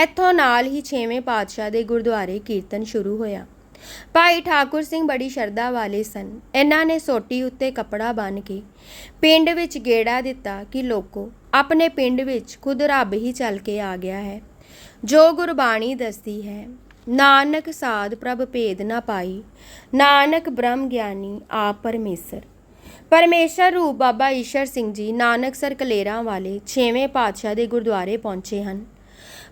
ਇੱਥੋਂ ਨਾਲ ਹੀ 6ਵੇਂ ਪਾਤਸ਼ਾਹ ਦੇ ਗੁਰਦੁਆਰੇ ਕੀਰਤਨ ਸ਼ੁਰੂ ਹੋਇਆ। ਭਾਈ ਠਾਕੁਰ ਸਿੰਘ ਬੜੀ ਸ਼ਰਧਾ ਵਾਲੇ ਸਨ। ਇਹਨਾਂ ਨੇ ਸੋਟੀ ਉੱਤੇ ਕਪੜਾ ਬੰਨ੍ਹ ਕੇ ਪਿੰਡ ਵਿੱਚ ਗੇੜਾ ਦਿੱਤਾ ਕਿ, ਲੋਕੋ, ਆਪਣੇ ਪਿੰਡ ਵਿੱਚ ਖੁਦ ਰੱਬ ਹੀ ਚੱਲ ਕੇ ਆ ਗਿਆ ਹੈ। ਜੋ ਗੁਰਬਾਣੀ ਦੱਸਦੀ ਹੈ, ਨਾਨਕ ਸਾਧ ਪ੍ਰਭ ਭੇਦ ਨਾ ਪਾਈ, ਨਾਨਕ ਬ੍ਰਹਮ ਗਿਆਨੀ ਆਪ ਪਰਮੇਸ਼ਰ। ਪਰਮੇਸ਼ਰ ਰੂਪ ਬਾਬਾ ਈਸ਼ਰ ਸਿੰਘ ਜੀ ਨਾਨਕਸਰ ਕਲੇਰਾਂ ਵਾਲੇ 6ਵੇਂ ਪਾਤਸ਼ਾਹ ਦੇ ਗੁਰਦੁਆਰੇ ਪਹੁੰਚੇ ਹਨ।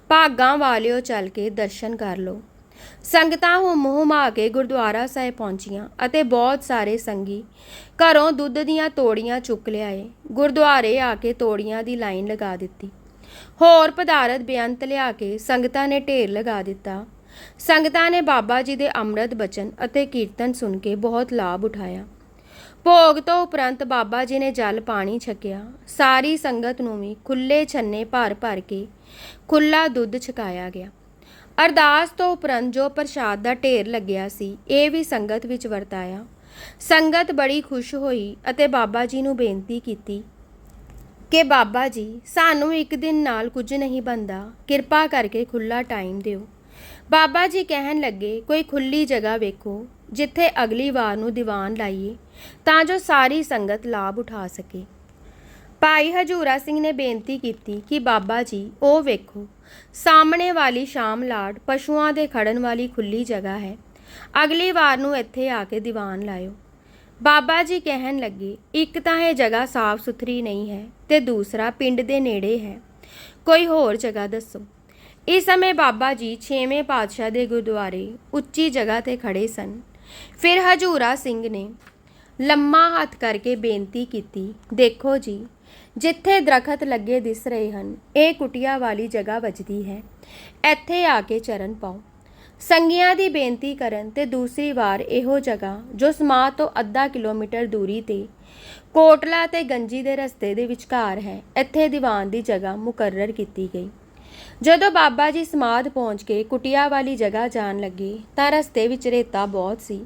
ਭਾਗਾਂ ਵਾਲਿਓ ਚੱਲ ਕੇ ਦਰਸ਼ਨ ਕਰ ਲਓ। ਸੰਗਤਾਂ ਹੁਮ ਆ ਕੇ ਗੁਰਦੁਆਰਾ ਸਾਹਿਬ ਪਹੁੰਚੀਆਂ ਅਤੇ ਬਹੁਤ ਸਾਰੇ ਸੰਗੀ ਘਰੋਂ ਦੁੱਧ ਦੀਆਂ ਤੋੜੀਆਂ ਚੁੱਕ ਲਿਆਏ। ਗੁਰਦੁਆਰੇ ਆ ਕੇ ਤੋੜੀਆਂ ਦੀ ਲਾਈਨ ਲਗਾ ਦਿੱਤੀ। ਹੋਰ ਪਦਾਰਥ ਬੇਅੰਤ ਲਿਆ ਕੇ ਸੰਗਤਾਂ ਨੇ ਢੇਰ ਲਗਾ ਦਿੱਤਾ। ਸੰਗਤਾਂ ਨੇ ਬਾਬਾ ਜੀ ਦੇ ਅੰਮ੍ਰਿਤ ਬਚਨ ਅਤੇ ਕੀਰਤਨ ਸੁਣ ਕੇ ਬਹੁਤ ਲਾਭ ਉਠਾਇਆ। ਭੋਗ ਤੋਂ ਉਪਰੰਤ ਬਾਬਾ ਜੀ ਨੇ ਜਲ ਪਾਣੀ ਛਕਿਆ। ਸਾਰੀ ਸੰਗਤ ਨੂੰ ਵੀ ਖੁੱਲੇ ਛੰਨੇ ਭਰ ਭਰ ਕੇ ਖੁੱਲਾ ਦੁੱਧ ਛਕਾਇਆ ਗਿਆ। ਅਰਦਾਸ ਤੋਂ ਉਪਰੰਤ ਜੋ ਪ੍ਰਸ਼ਾਦ ਦਾ ਢੇਰ ਲੱਗਿਆ ਸੀ, ਇਹ ਵੀ ਸੰਗਤ ਵਿੱਚ ਵਰਤਾਇਆ। ਸੰਗਤ ਬੜੀ ਖੁਸ਼ ਹੋਈ ਅਤੇ ਬਾਬਾ ਜੀ ਨੂੰ ਬੇਨਤੀ ਕੀਤੀ ਕਿ ਬਾਬਾ ਜੀ, ਸਾਨੂੰ ਇੱਕ ਦਿਨ ਨਾਲ ਕੁਝ ਨਹੀਂ ਬੰਦਾ ਕਿਰਪਾ ਕਰਕੇ ਖੁੱਲਾ ਟਾਈਮ ਦਿਓ। ਬਾਬਾ ਜੀ ਕਹਿਣ ਲੱਗੇ, ਕੋਈ ਖੁੱਲੀ ਜਗ੍ਹਾ ਵੇਖੋ। ਜਿੱਥੇ ਅਗਲੀ ਵਾਰ ਨੂੰ ਦੀਵਾਨ ਲਾਈਏ, ਤਾਂ ਜੋ ਸਾਰੀ ਸੰਗਤ ਲਾਭ ਉਠਾ ਸਕੇ। ਭਾਈ ਹਜੂਰਾ ਸਿੰਘ ਨੇ ਬੇਨਤੀ ਕੀਤੀ ਕਿ ਬਾਬਾ ਜੀ, ਉਹ ਵੇਖੋ, ਸਾਹਮਣੇ ਵਾਲੀ ਸ਼ਾਮ ਲਾਟ ਪਸ਼ੂਆਂ ਦੇ ਖੜਨ ਵਾਲੀ ਖੁੱਲੀ ਜਗ੍ਹਾ ਹੈ। ਅਗਲੀ ਵਾਰ ਨੂੰ ਇੱਥੇ ਆ ਕੇ ਦੀਵਾਨ ਲਾਇਓ। ਬਾਬਾ ਜੀ ਕਹਿਣ ਲੱਗੇ, ਇੱਕ ਤਾਂ ਇਹ ਜਗ੍ਹਾ ਸਾਫ਼ ਸੁਥਰੀ ਨਹੀਂ ਹੈ ਤੇ ਦੂਸਰਾ ਪਿੰਡ ਦੇ ਨੇੜੇ ਹੈ। ਕੋਈ ਹੋਰ ਜਗ੍ਹਾ ਦੱਸੋ। ਇਸ ਸਮੇਂ ਬਾਬਾ ਜੀ 6ਵੇਂ ਪਾਤਸ਼ਾਹ ਦੇ ਗੁਰਦੁਆਰੇ ਉੱਚੀ ਜਗ੍ਹਾ ਤੇ ਖੜੇ ਸਨ। ਫਿਰ ਹਜੂਰਾ ਸਿੰਘ ਨੇ ਲੰਮਾ ਹੱਥ ਕਰਕੇ ਬੇਨਤੀ ਕੀਤੀ, ਦੇਖੋ ਜੀ, ਜਿੱਥੇ ਦਰਖਤ ਲੱਗੇ ਦਿਸ ਰਹੇ ਹਨ, ਇਹ ਕੁਟੀਆ ਵਾਲੀ ਜਗ੍ਹਾ ਵੱਜਦੀ ਹੈ। ਇੱਥੇ ਆ ਕੇ ਚਰਨ ਪਾਓ। ਸੰਗੀਆਂ ਦੀ ਬੇਨਤੀ ਕਰਨ ਤੇ ਦੂਸਰੀ ਵਾਰ ਇਹੋ ਜਗ੍ਹਾ, ਜੋ ਸਮਾ ਤੋਂ ਅੱਧਾ ਕਿਲੋਮੀਟਰ ਦੂਰੀ ਤੇ ਕੋਟਲਾ ਤੇ ਗੰਜੀ ਦੇ ਰਸਤੇ ਦੇ ਵਿਚਕਾਰ ਹੈ, ਇੱਥੇ ਦੀਵਾਨ ਦੀ ਜਗ੍ਹਾ ਮੁਕਰਰ ਕੀਤੀ ਗਈ। ਜਦੋਂ ਬਾਬਾ ਜੀ ਸਮਾਧ ਪਹੁੰਚ ਕੇ ਕੁਟਿਆ ਵਾਲੀ ਜਗ੍ਹਾ ਜਾਣ ਲੱਗੇ ਤਾਂ ਰਸਤੇ ਵਿੱਚ ਰੇਤਾ ਬਹੁਤ ਸੀ।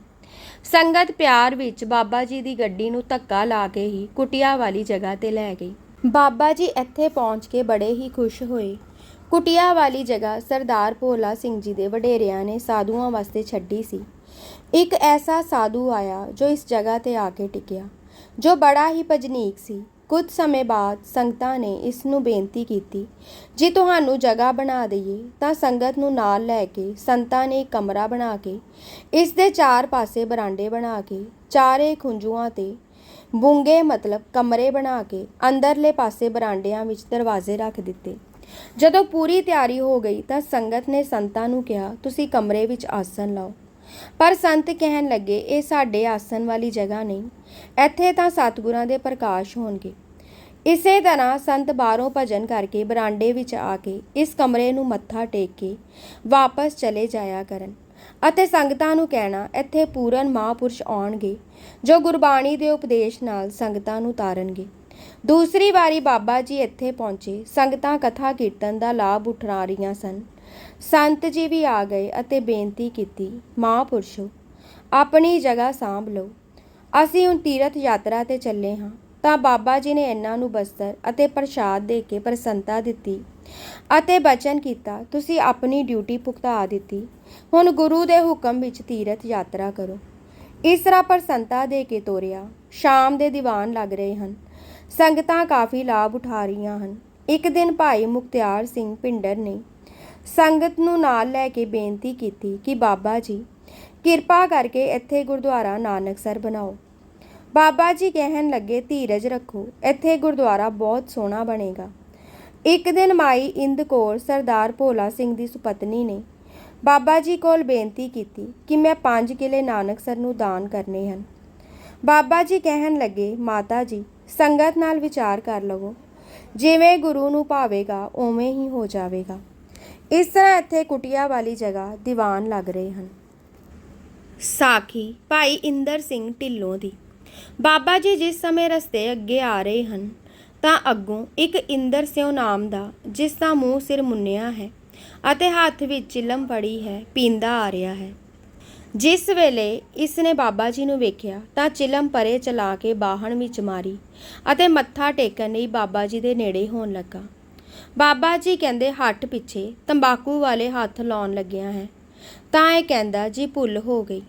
ਸੰਗਤ ਪਿਆਰ ਵਿੱਚ ਬਾਬਾ ਜੀ ਦੀ ਗੱਡੀ ਨੂੰ ਧੱਕਾ ਲਾ ਕੇ ਹੀ ਕੁਟਿਆ ਵਾਲੀ ਜਗ੍ਹਾ ਤੇ ਲੈ ਗਈ। ਬਾਬਾ ਜੀ ਇੱਥੇ ਪਹੁੰਚ ਕੇ ਬੜੇ ਹੀ ਖੁਸ਼ ਹੋਏ। ਕੁਟਿਆ ਵਾਲੀ ਜਗ੍ਹਾ ਸਰਦਾਰ ਭੋਲਾ ਸਿੰਘ ਜੀ ਦੇ ਵਡੇਰਿਆਂ ਨੇ ਸਾਧੂਆਂ ਵਾਸਤੇ ਛੱਡੀ ਸੀ। ਇੱਕ ਐਸਾ ਸਾਧੂ ਆਇਆ ਜੋ ਇਸ ਜਗ੍ਹਾ ਤੇ ਆ ਕੇ ਟਿਕਿਆ, ਜੋ ਬੜਾ ਹੀ ਭਜਨੀਕ ਸੀ। ਕੁਝ ਸਮੇਂ ਬਾਅਦ ਸੰਗਤਾਂ ਨੇ ਇਸ ਨੂੰ ਬੇਨਤੀ ਕੀਤੀ, ਜੇ ਤੁਹਾਨੂੰ ਜਗ੍ਹਾ ਬਣਾ ਦਈਏ, ਤਾਂ ਸੰਗਤ ਨੂੰ ਨਾਲ ਲੈ ਕੇ ਸੰਤਾਂ ਨੇ ਕਮਰਾ ਬਣਾ ਕੇ, ਇਸ ਦੇ ਚਾਰ ਪਾਸੇ ਬਰਾਂਡੇ ਬਣਾ ਕੇ, ਚਾਰੇ ਖੁੰਝੂਆਂ ਤੇ ਬੁੰਗੇ ਮਤਲਬ ਕਮਰੇ ਬਣਾ ਕੇ ਅੰਦਰਲੇ ਪਾਸੇ ਬਰਾਂਡਿਆਂ ਵਿੱਚ ਦਰਵਾਜ਼ੇ ਰੱਖ ਦਿੱਤੇ। ਜਦੋਂ ਪੂਰੀ ਤਿਆਰੀ ਹੋ ਗਈ ਤਾਂ ਸੰਗਤ ਨੇ ਸੰਤਾਂ ਨੂੰ ਕਿਹਾ, ਤੁਸੀਂ ਕਮਰੇ ਵਿੱਚ ਆਸਣ ਲਾਓ। ਪਰ ਸੰਤ ਕਹਿਣ ਲੱਗੇ, ਇਹ ਸਾਡੇ ਆਸਣ ਵਾਲੀ ਜਗ੍ਹਾ ਨਹੀਂ। ਇੱਥੇ ਤਾਂ ਸਤਿਗੁਰਾਂ ਦੇ ਪ੍ਰਕਾਸ਼ ਹੋਣਗੇ। ਇਸੇ ਤਰ੍ਹਾਂ ਸੰਤ ਬਾਹਰੋਂ ਭਜਨ ਕਰਕੇ ਬਰਾਂਡੇ ਵਿੱਚ ਆ ਕੇ ਇਸ ਕਮਰੇ ਨੂੰ ਮੱਥਾ ਟੇਕ ਕੇ ਵਾਪਸ ਚਲੇ ਜਾਇਆ ਕਰਨ ਅਤੇ ਸੰਗਤਾਂ ਨੂੰ ਕਹਿਣਾ, ਇੱਥੇ ਪੂਰਨ ਮਹਾਂਪੁਰਸ਼ ਆਉਣਗੇ, ਜੋ ਗੁਰਬਾਣੀ ਦੇ ਉਪਦੇਸ਼ ਨਾਲ ਸੰਗਤਾਂ ਨੂੰ ਤਾਰਨਗੇ। ਦੂਸਰੀ ਵਾਰੀ ਬਾਬਾ ਜੀ ਇੱਥੇ ਪਹੁੰਚੇ, ਸੰਗਤਾਂ ਕਥਾ ਕੀਰਤਨ ਦਾ ਲਾਭ ਉਠਾ ਰਹੀਆਂ ਸਨ। ਸੰਤ ਜੀ ਵੀ ਆ ਗਏ ਅਤੇ ਬੇਨਤੀ ਕੀਤੀ ਮਹਾਂਪੁਰਸ਼ੋ ਆਪਣੀ ਜਗ੍ਹਾ ਸਾਂਭ ਲਓ। ਅਸੀਂ ਹੁਣ ਤੀਰਥ ਯਾਤਰਾ ਤੇ ਚੱਲੇ ਹਾਂ। ਤਾਂ ਬਾਬਾ ਜੀ ਨੇ ਇਹਨਾਂ ਨੂੰ ਬਸਤਰ ਅਤੇ ਪ੍ਰਸ਼ਾਦ ਦੇ ਕੇ ਪ੍ਰਸੰਨਤਾ ਦਿੱਤੀ ਅਤੇ ਬਚਨ ਕੀਤਾ, ਤੁਸੀਂ ਆਪਣੀ ਡਿਊਟੀ ਭੁਗਤਾ ਦਿੱਤੀ। ਹੁਣ ਗੁਰੂ ਦੇ ਹੁਕਮ ਵਿੱਚ ਤੀਰਥ ਯਾਤਰਾ ਕਰੋ। ਇਸ ਤਰ੍ਹਾਂ ਪ੍ਰਸੰਨਤਾ ਦੇ ਕੇ ਤੋਰਿਆ, ਸ਼ਾਮ ਦੇ ਦੀਵਾਨ ਲੱਗ ਰਹੇ ਹਨ। ਸੰਗਤਾਂ ਕਾਫੀ ਲਾਭ ਉਠਾ ਰਹੀਆਂ ਹਨ। ਇੱਕ ਦਿਨ ਭਾਈ ਮੁਖਤਿਆਰ ਸਿੰਘ ਪਿੰਡਰ ਨੇ ਸੰਗਤ ਨੂੰ ਨਾਲ ਲੈ ਕੇ ਬੇਨਤੀ ਕੀਤੀ ਕਿ ਬਾਬਾ ਜੀ, ਕਿਰਪਾ ਕਰਕੇ ਇੱਥੇ ਗੁਰਦੁਆਰਾ ਨਾਨਕਸਰ ਬਣਾਓ। ਬਾਬਾ ਜੀ ਕਹਿਣ ਲੱਗੇ, ਧੀਰਜ ਰੱਖੋ, ਇੱਥੇ ਗੁਰਦੁਆਰਾ ਬਹੁਤ ਸੋਹਣਾ ਬਣੇਗਾ। ਇੱਕ ਦਿਨ ਮਾਈ ਇੰਦ ਕੌਰ ਸਰਦਾਰ ਭੋਲਾ ਸਿੰਘ ਦੀ ਸੁਪਤਨੀ ਨੇ ਬਾਬਾ ਜੀ ਕੋਲ ਬੇਨਤੀ ਕੀਤੀ ਕਿ ਮੈਂ 5 ਕਿਲੇ ਨਾਨਕਸਰ ਨੂੰ ਦਾਨ ਕਰਨੇ ਹਨ। ਬਾਬਾ ਜੀ ਕਹਿਣ ਲੱਗੇ, ਮਾਤਾ ਜੀ, ਸੰਗਤ ਨਾਲ ਵਿਚਾਰ ਕਰ ਲਵੋ। ਜਿਵੇਂ ਗੁਰੂ ਨੂੰ ਭਾਵੇਗਾ, ਉਵੇਂ ਹੀ ਹੋ ਜਾਵੇਗਾ। ਇਸ ਤਰ੍ਹਾਂ ਇੱਥੇ ਕੁਟਿਆ ਵਾਲੀ ਜਗ੍ਹਾ ਦੀਵਾਨ ਲੱਗ ਰਹੇ ਹਨ। ਸਾਖੀ ਭਾਈ ਇੰਦਰ ਸਿੰਘ ਢਿੱਲੋਂ ਦੀ। ਬਾਬਾ ਜੀ ਜਿਸ ਸਮੇਂ ਰਸਤੇ ਅੱਗੇ ਆ ਰਹੇ ਹਨ, ਤਾਂ ਅੱਗੋਂ ਇੱਕ ਇੰਦਰ ਸਿਉ ਨਾਮ ਦਾ, ਜਿਸ ਦਾ ਮੂੰਹ ਸਿਰ ਮੁੰਨਿਆ ਹੈ ਅਤੇ ਹੱਥ ਵਿੱਚ ਚਿਲਮ ਫੜੀ ਹੈ, ਪੀਂਦਾ ਆ ਰਿਹਾ ਹੈ। ਜਿਸ ਵੇਲੇ ਇਸ ਨੇ ਬਾਬਾ ਜੀ ਨੂੰ ਵੇਖਿਆ, ਤਾਂ ਚਿਲਮ ਪਰੇ ਚਲਾ ਕੇ ਬਾਹਣ ਵਿੱਚ ਮਾਰੀ ਅਤੇ ਮੱਥਾ ਟੇਕਣ ਲਈ ਬਾਬਾ ਜੀ ਦੇ ਨੇੜੇ ਹੋਣ ਲੱਗਾ। ਬਾਬਾ ਜੀ ਕਹਿੰਦੇ ਹੱਟ ਪਿੱਛੇ ਤੰਬਾਕੂ ਵਾਲੇ ਹੱਥ ਲਾਉਣ ਲੱਗਿਆ ਹੈ। ਤਾਂ ਇਹ ਕਹਿੰਦਾ ਜੀ ਭੁੱਲ ਹੋ ਗਈ।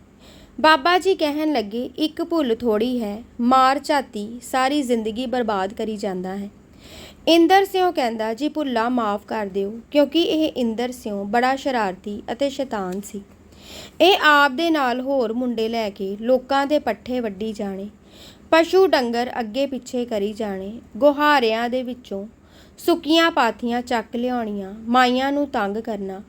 ਬਾਬਾ ਜੀ ਕਹਿਣ ਲੱਗੇ, ਇੱਕ ਭੁੱਲ ਥੋੜੀ ਹੈ, ਮਾਰ ਝਾਤੀ ਸਾਰੀ ਜ਼ਿੰਦਗੀ ਬਰਬਾਦ ਕਰੀ ਜਾਂਦਾ ਹੈ। ਇੰਦਰ ਸਿਉ ਕਹਿੰਦਾ, ਜੀ ਭੁੱਲਾ ਮਾਫ ਕਰ ਦਿਓ, ਕਿਉਂਕਿ ਇਹ ਇੰਦਰ ਸਿਉ ਬੜਾ ਸ਼ਰਾਰਤੀ ਅਤੇ ਸ਼ੈਤਾਨ ਸੀ। ਇਹ ਆਪ ਦੇ ਨਾਲ ਹੋਰ ਮੁੰਡੇ ਲੈ ਕੇ ਲੋਕਾਂ ਦੇ ਪੱਠੇ ਵੱਢੀ ਜਾਣੇ, ਪਸ਼ੂ ਡੰਗਰ ਅੱਗੇ ਪਿੱਛੇ ਕਰੀ ਜਾਣੇ, ਗੁਹਾਰਿਆਂ ਦੇ ਵਿੱਚੋਂ ਸੁੱਕੀਆਂ ਪਾਥੀਆਂ ਚੱਕ ਲਿਆਉਣੀਆਂ, ਮਾਈਆਂ ਨੂੰ ਤੰਗ ਕਰਨਾ।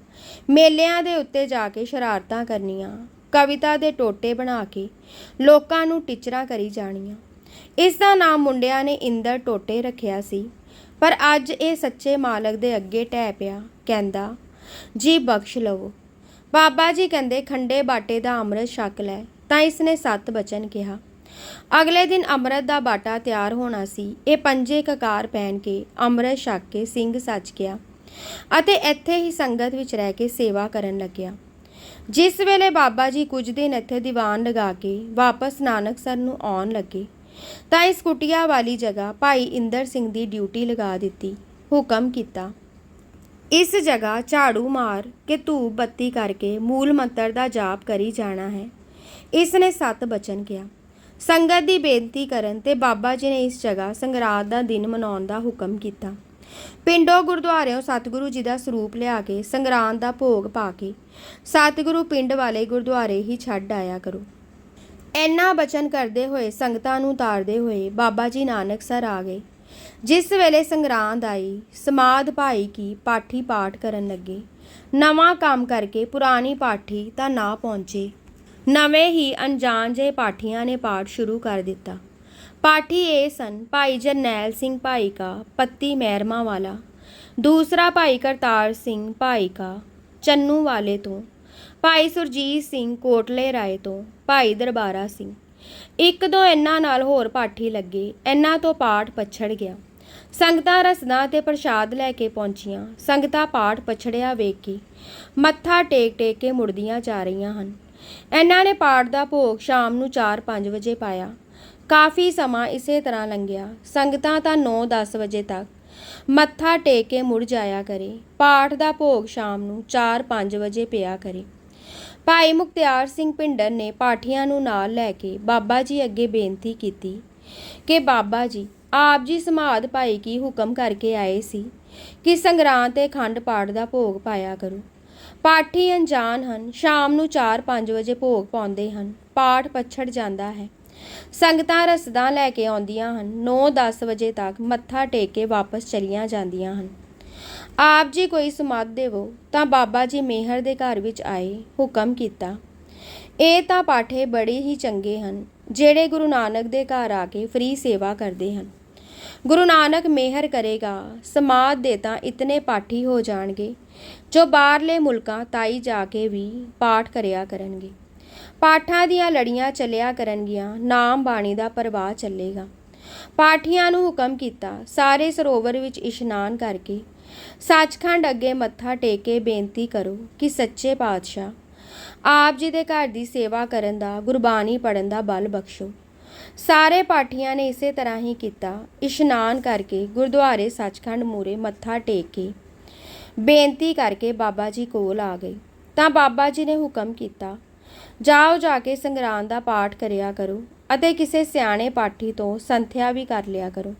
ਮੇਲਿਆਂ ਦੇ ਉੱਤੇ ਜਾ ਕੇ ਸ਼ਰਾਰਤਾਂ ਕਰਨੀਆਂ, ਕਵਿਤਾ ਦੇ ਟੋਟੇ ਬਣਾ ਕੇ ਲੋਕਾਂ ਨੂੰ ਟਿਚਰਾਂ ਕਰੀ ਜਾਣੀਆਂ। ਇਸ ਦਾ ਨਾਮ ਮੁੰਡਿਆਂ ਨੇ ਇੰਦਰ ਟੋਟੇ ਰੱਖਿਆ ਸੀ, ਪਰ ਅੱਜ ਇਹ ਸੱਚੇ ਮਾਲਕ ਦੇ ਅੱਗੇ ਟਹਿ ਪਿਆ, ਕਹਿੰਦਾ, ਜੀ, ਬਖਸ਼ ਲਵੋ। ਬਾਬਾ ਜੀ ਕਹਿੰਦੇ, ਖੰਡੇ ਬਾਟੇ ਦਾ ਅੰਮ੍ਰਿਤ ਛਕ ਲੈ। ਤਾਂ ਇਸ ਨੇ ਸੱਤ ਬਚਨ ਕਿਹਾ। ਅਗਲੇ ਦਿਨ ਅੰਮ੍ਰਿਤ ਦਾ ਬਾਟਾ ਤਿਆਰ ਹੋਣਾ ਸੀ। ਇਹ ਪੰਜੇ ਕਕਾਰ ਪਹਿਨ ਕੇ ਅੰਮ੍ਰਿਤ ਛਕ ਕੇ ਸਿੰਘ ਸੱਜ ਗਿਆ ਅਤੇ ਇੱਥੇ ਹੀ ਸੰਗਤ ਵਿੱਚ ਰਹਿ ਕੇ ਸੇਵਾ ਕਰਨ ਲੱਗਿਆ। ਜਿਸ ਵੇਲੇ ਬਾਬਾ ਜੀ ਕੁਝ ਦਿਨ ਇੱਥੇ ਦੀਵਾਨ ਲਗਾ ਕੇ ਵਾਪਸ ਨਾਨਕਸਰ ਨੂੰ ਆਉਣ ਲੱਗੇ, ਤਾਂ ਇਸ ਕੁਟਿਆ ਵਾਲੀ ਜਗ੍ਹਾ ਭਾਈ ਇੰਦਰ ਸਿੰਘ ਦੀ ਡਿਊਟੀ ਲਗਾ ਦਿੱਤੀ, ਹੁਕਮ ਕੀਤਾ। ਇਸ ਜਗ੍ਹਾ ਝਾੜੂ ਮਾਰ ਕੇ ਧੂਪ ਬੱਤੀ ਕਰਕੇ ਮੂਲ ਮੰਤਰ ਦਾ ਜਾਪ ਕਰੀ ਜਾਣਾ ਹੈ। ਇਸ ਨੇ ਸੱਤ ਬਚਨ ਕਿਹਾ। ਸੰਗਤ ਦੀ ਬੇਨਤੀ ਕਰਨ ਤੇ ਬਾਬਾ ਜੀ ਨੇ ਇਸ ਜਗ੍ਹਾ ਸੰਗਰਾਦ ਦਾ ਦਿਨ ਮਨਾਉਣ ਦਾ ਹੁਕਮ ਕੀਤਾ। ਪਿੰਡੋਂ ਗੁਰਦੁਆਰਿਓਂ ਸਤਿਗੁਰੂ ਜੀ ਦਾ ਸਰੂਪ ਲਿਆ ਕੇ ਸੰਗਰਾਂਦ ਦਾ ਭੋਗ ਪਾ ਕੇ ਸਤਿਗੁਰੂ ਪਿੰਡ ਵਾਲੇ ਗੁਰਦੁਆਰੇ ਹੀ ਛੱਡ ਆਇਆ ਕਰੋ। ਇੰਨਾ ਬਚਨ ਕਰਦੇ ਹੋਏ, ਸੰਗਤਾਂ ਨੂੰ ਤਾਰਦੇ ਹੋਏ ਬਾਬਾ ਜੀ ਨਾਨਕ ਸਰ ਆ ਗਏ। ਜਿਸ ਵੇਲੇ ਸੰਗਰਾਂਦ ਆਈ ਸਮਾਦ ਭਾਈ ਕੀ ਪਾਠੀ ਪਾਠ ਕਰਨ ਲੱਗੇ। ਨਵਾਂ ਕੰਮ ਕਰਕੇ ਪੁਰਾਣੀ ਪਾਠੀ ਤਾਂ ਨਾ ਪਹੁੰਚੇ। ਨਵੇਂ ਹੀ ਅਣਜਾਣ ਜਿਹੇ ਪਾਠੀਆਂ ਨੇ ਪਾਠ ਸ਼ੁਰੂ ਕਰ ਦਿੱਤਾ। ਪਾਠੀ ਇਹ ਸਨ, ਭਾਈ ਜਰਨੈਲ ਸਿੰਘ ਭਾਈ ਕਾ ਪੱਤੀ ਮਹਿਰਮਾ ਵਾਲਾ। ਦੂਸਰਾ ਭਾਈ ਕਰਤਾਰ ਸਿੰਘ ਭਾਈ ਕਾ ਚੰਨੂ ਵਾਲੇ ਤੋਂ। ਭਾਈ ਸੁਰਜੀਤ ਸਿੰਘ ਕੋਟਲੇ ਰਾਏ ਤੋਂ, ਭਾਈ ਦਰਬਾਰਾ ਸਿੰਘ। ਇੱਕ ਦੋ ਇਹਨਾਂ ਨਾਲ ਹੋਰ ਪਾਠੀ ਲੱਗੇ, ਇਹਨਾਂ ਤੋਂ ਪਾਠ ਪਛੜ ਗਿਆ। ਸੰਗਤਾਂ ਰਸਨਾ ਤੇ ਪ੍ਰਸ਼ਾਦ ਲੈ ਕੇ ਪਹੁੰਚੀਆਂ। ਸੰਗਤਾਂ ਪਾਠ ਪਛੜਿਆ ਵੇਖ ਕੇ ਮੱਥਾ ਟੇਕ ਟੇਕ ਕੇ ਮੁੜਦੀਆਂ ਜਾ ਰਹੀਆਂ ਹਨ। ਇਹਨਾਂ ਨੇ ਪਾਠ ਦਾ ਭੋਗ ਸ਼ਾਮ ਨੂੰ 4-5 ਵਜੇ ਪਾਇਆ। ਕਾਫੀ ਸਮਾਂ ਇਸੇ ਤਰ੍ਹਾਂ ਲੰਘਿਆ। ਸੰਗਤਾਂ ਤਾਂ 9-10 ਵਜੇ ਤੱਕ ਮੱਥਾ ਟੇਕ ਕੇ ਮੁੜ ਜਾਇਆ ਕਰੇ। ਪਾਠ ਦਾ ਭੋਗ ਸ਼ਾਮ ਨੂੰ 4-5 ਵਜੇ ਪਿਆ ਕਰੇ। ਭਾਈ ਮੁਖਤਿਆਰ ਸਿੰਘ ਪਿੰਡਰ ਨੇ ਪਾਠੀਆਂ ਨੂੰ ਨਾਲ ਲੈ ਕੇ ਬਾਬਾ ਜੀ ਅੱਗੇ ਬੇਨਤੀ ਕੀਤੀ ਕਿ ਬਾਬਾ ਜੀ, ਆਪ ਜੀ ਸਮਾਧ ਭਾਈ ਕੀ ਹੁਕਮ ਕਰਕੇ ਆਏ ਸੀ ਕਿ ਸੰਗਰਾਂਦ ਤੇ ਖੰਡ ਪਾਠ ਦਾ ਭੋਗ ਪਾਇਆ ਕਰੋ। ਪਾਠੀ ਅਣਜਾਣ ਹਨ, ਸ਼ਾਮ ਨੂੰ 4-5 ਵਜੇ ਭੋਗ ਪਾਉਂਦੇ ਹਨ, ਪਾਠ ਪਛੜ ਜਾਂਦਾ ਹੈ। ਸੰਗਤਾਂ ਰਸਦਾਂ ਲੈ ਕੇ ਆਉਂਦੀਆਂ ਹਨ 9-10 ਵਜੇ ਤੱਕ ਮੱਥਾ ਟੇਕ ਕੇ ਵਾਪਸ ਚਲੀਆਂ ਜਾਂਦੀਆਂ ਹਨ। ਆਪ ਜੀ ਕੋਈ ਸਮਾਦ ਦੇਵੋ, ਤਾਂ ਬਾਬਾ ਜੀ ਮੇਹਰ ਦੇ ਘਰ ਵਿੱਚ ਆਏ, ਹੁਕਮ ਕੀਤਾ। ਇਹ ਤਾਂ ਪਾਠੇ ਬੜੇ ਹੀ ਚੰਗੇ ਹਨ, ਜਿਹੜੇ ਗੁਰੂ ਨਾਨਕ ਦੇ ਘਰ ਆ ਕੇ ਫ੍ਰੀ ਸੇਵਾ ਕਰਦੇ ਹਨ। ਗੁਰੂ ਨਾਨਕ ਮਿਹਰ ਕਰੇਗਾ ਸਮਾਜ ਦੇ ਤਾਂ ਇਤਨੇ ਪਾਠੀ ਹੋ ਜਾਣਗੇ, ਜੋ ਬਾਹਰਲੇ ਮੁਲਕਾਂ ਤਾਈ ਜਾ ਕੇ ਵੀ ਪਾਠ ਕਰਿਆ ਕਰਨਗੇ। ਪਾਠਾਂ ਦੀਆਂ ਲੜੀਆਂ ਚੱਲਿਆ ਕਰਨਗੀਆਂ, ਨਾਮ ਬਾਣੀ ਦਾ ਪ੍ਰਵਾਹ ਚੱਲੇਗਾ। ਪਾਠੀਆਂ ਨੂੰ ਹੁਕਮ ਕੀਤਾ, ਸਾਰੇ ਸਰੋਵਰ ਵਿੱਚ ਇਸ਼ਨਾਨ ਕਰਕੇ, ਸੱਚਖੰਡ ਅੱਗੇ ਮੱਥਾ ਟੇਕ ਕੇ ਬੇਨਤੀ ਕਰੋ ਕਿ ਸੱਚੇ ਪਾਤਸ਼ਾਹ ਆਪ ਜੀ ਦੇ ਘਰ ਦੀ ਸੇਵਾ ਕਰਨ ਦਾ, ਗੁਰਬਾਣੀ ਪੜਨ ਦਾ ਬਲ ਬਖਸ਼ੋ। ਸਾਰੇ ਪਾਠੀਆਂ ਨੇ ਇਸੇ ਤਰ੍ਹਾਂ ਹੀ ਕੀਤਾ। ਇਸ਼ਨਾਨ ਕਰਕੇ ਗੁਰਦੁਆਰੇ ਸੱਚਖੰਡ ਮੂਰੇ ਮੱਥਾ ਟੇਕ ਕੇ ਬੇਨਤੀ ਕਰਕੇ ਬਾਬਾ ਜੀ ਕੋਲ ਆ ਗਏ। ਤਾਂ ਬਾਬਾ ਜੀ ਨੇ ਹੁਕਮ ਕੀਤਾ, ਜਾਓ ਜਾ ਕੇ ਸੰਗਰਾਂਦ ਦਾ ਪਾਠ ਕਰਿਆ ਕਰੋ ਅਤੇ ਕਿਸੇ ਸਿਆਣੇ ਪਾਠੀ ਤੋਂ ਸੰਥਿਆ ਵੀ ਕਰ ਲਿਆ ਕਰੋ।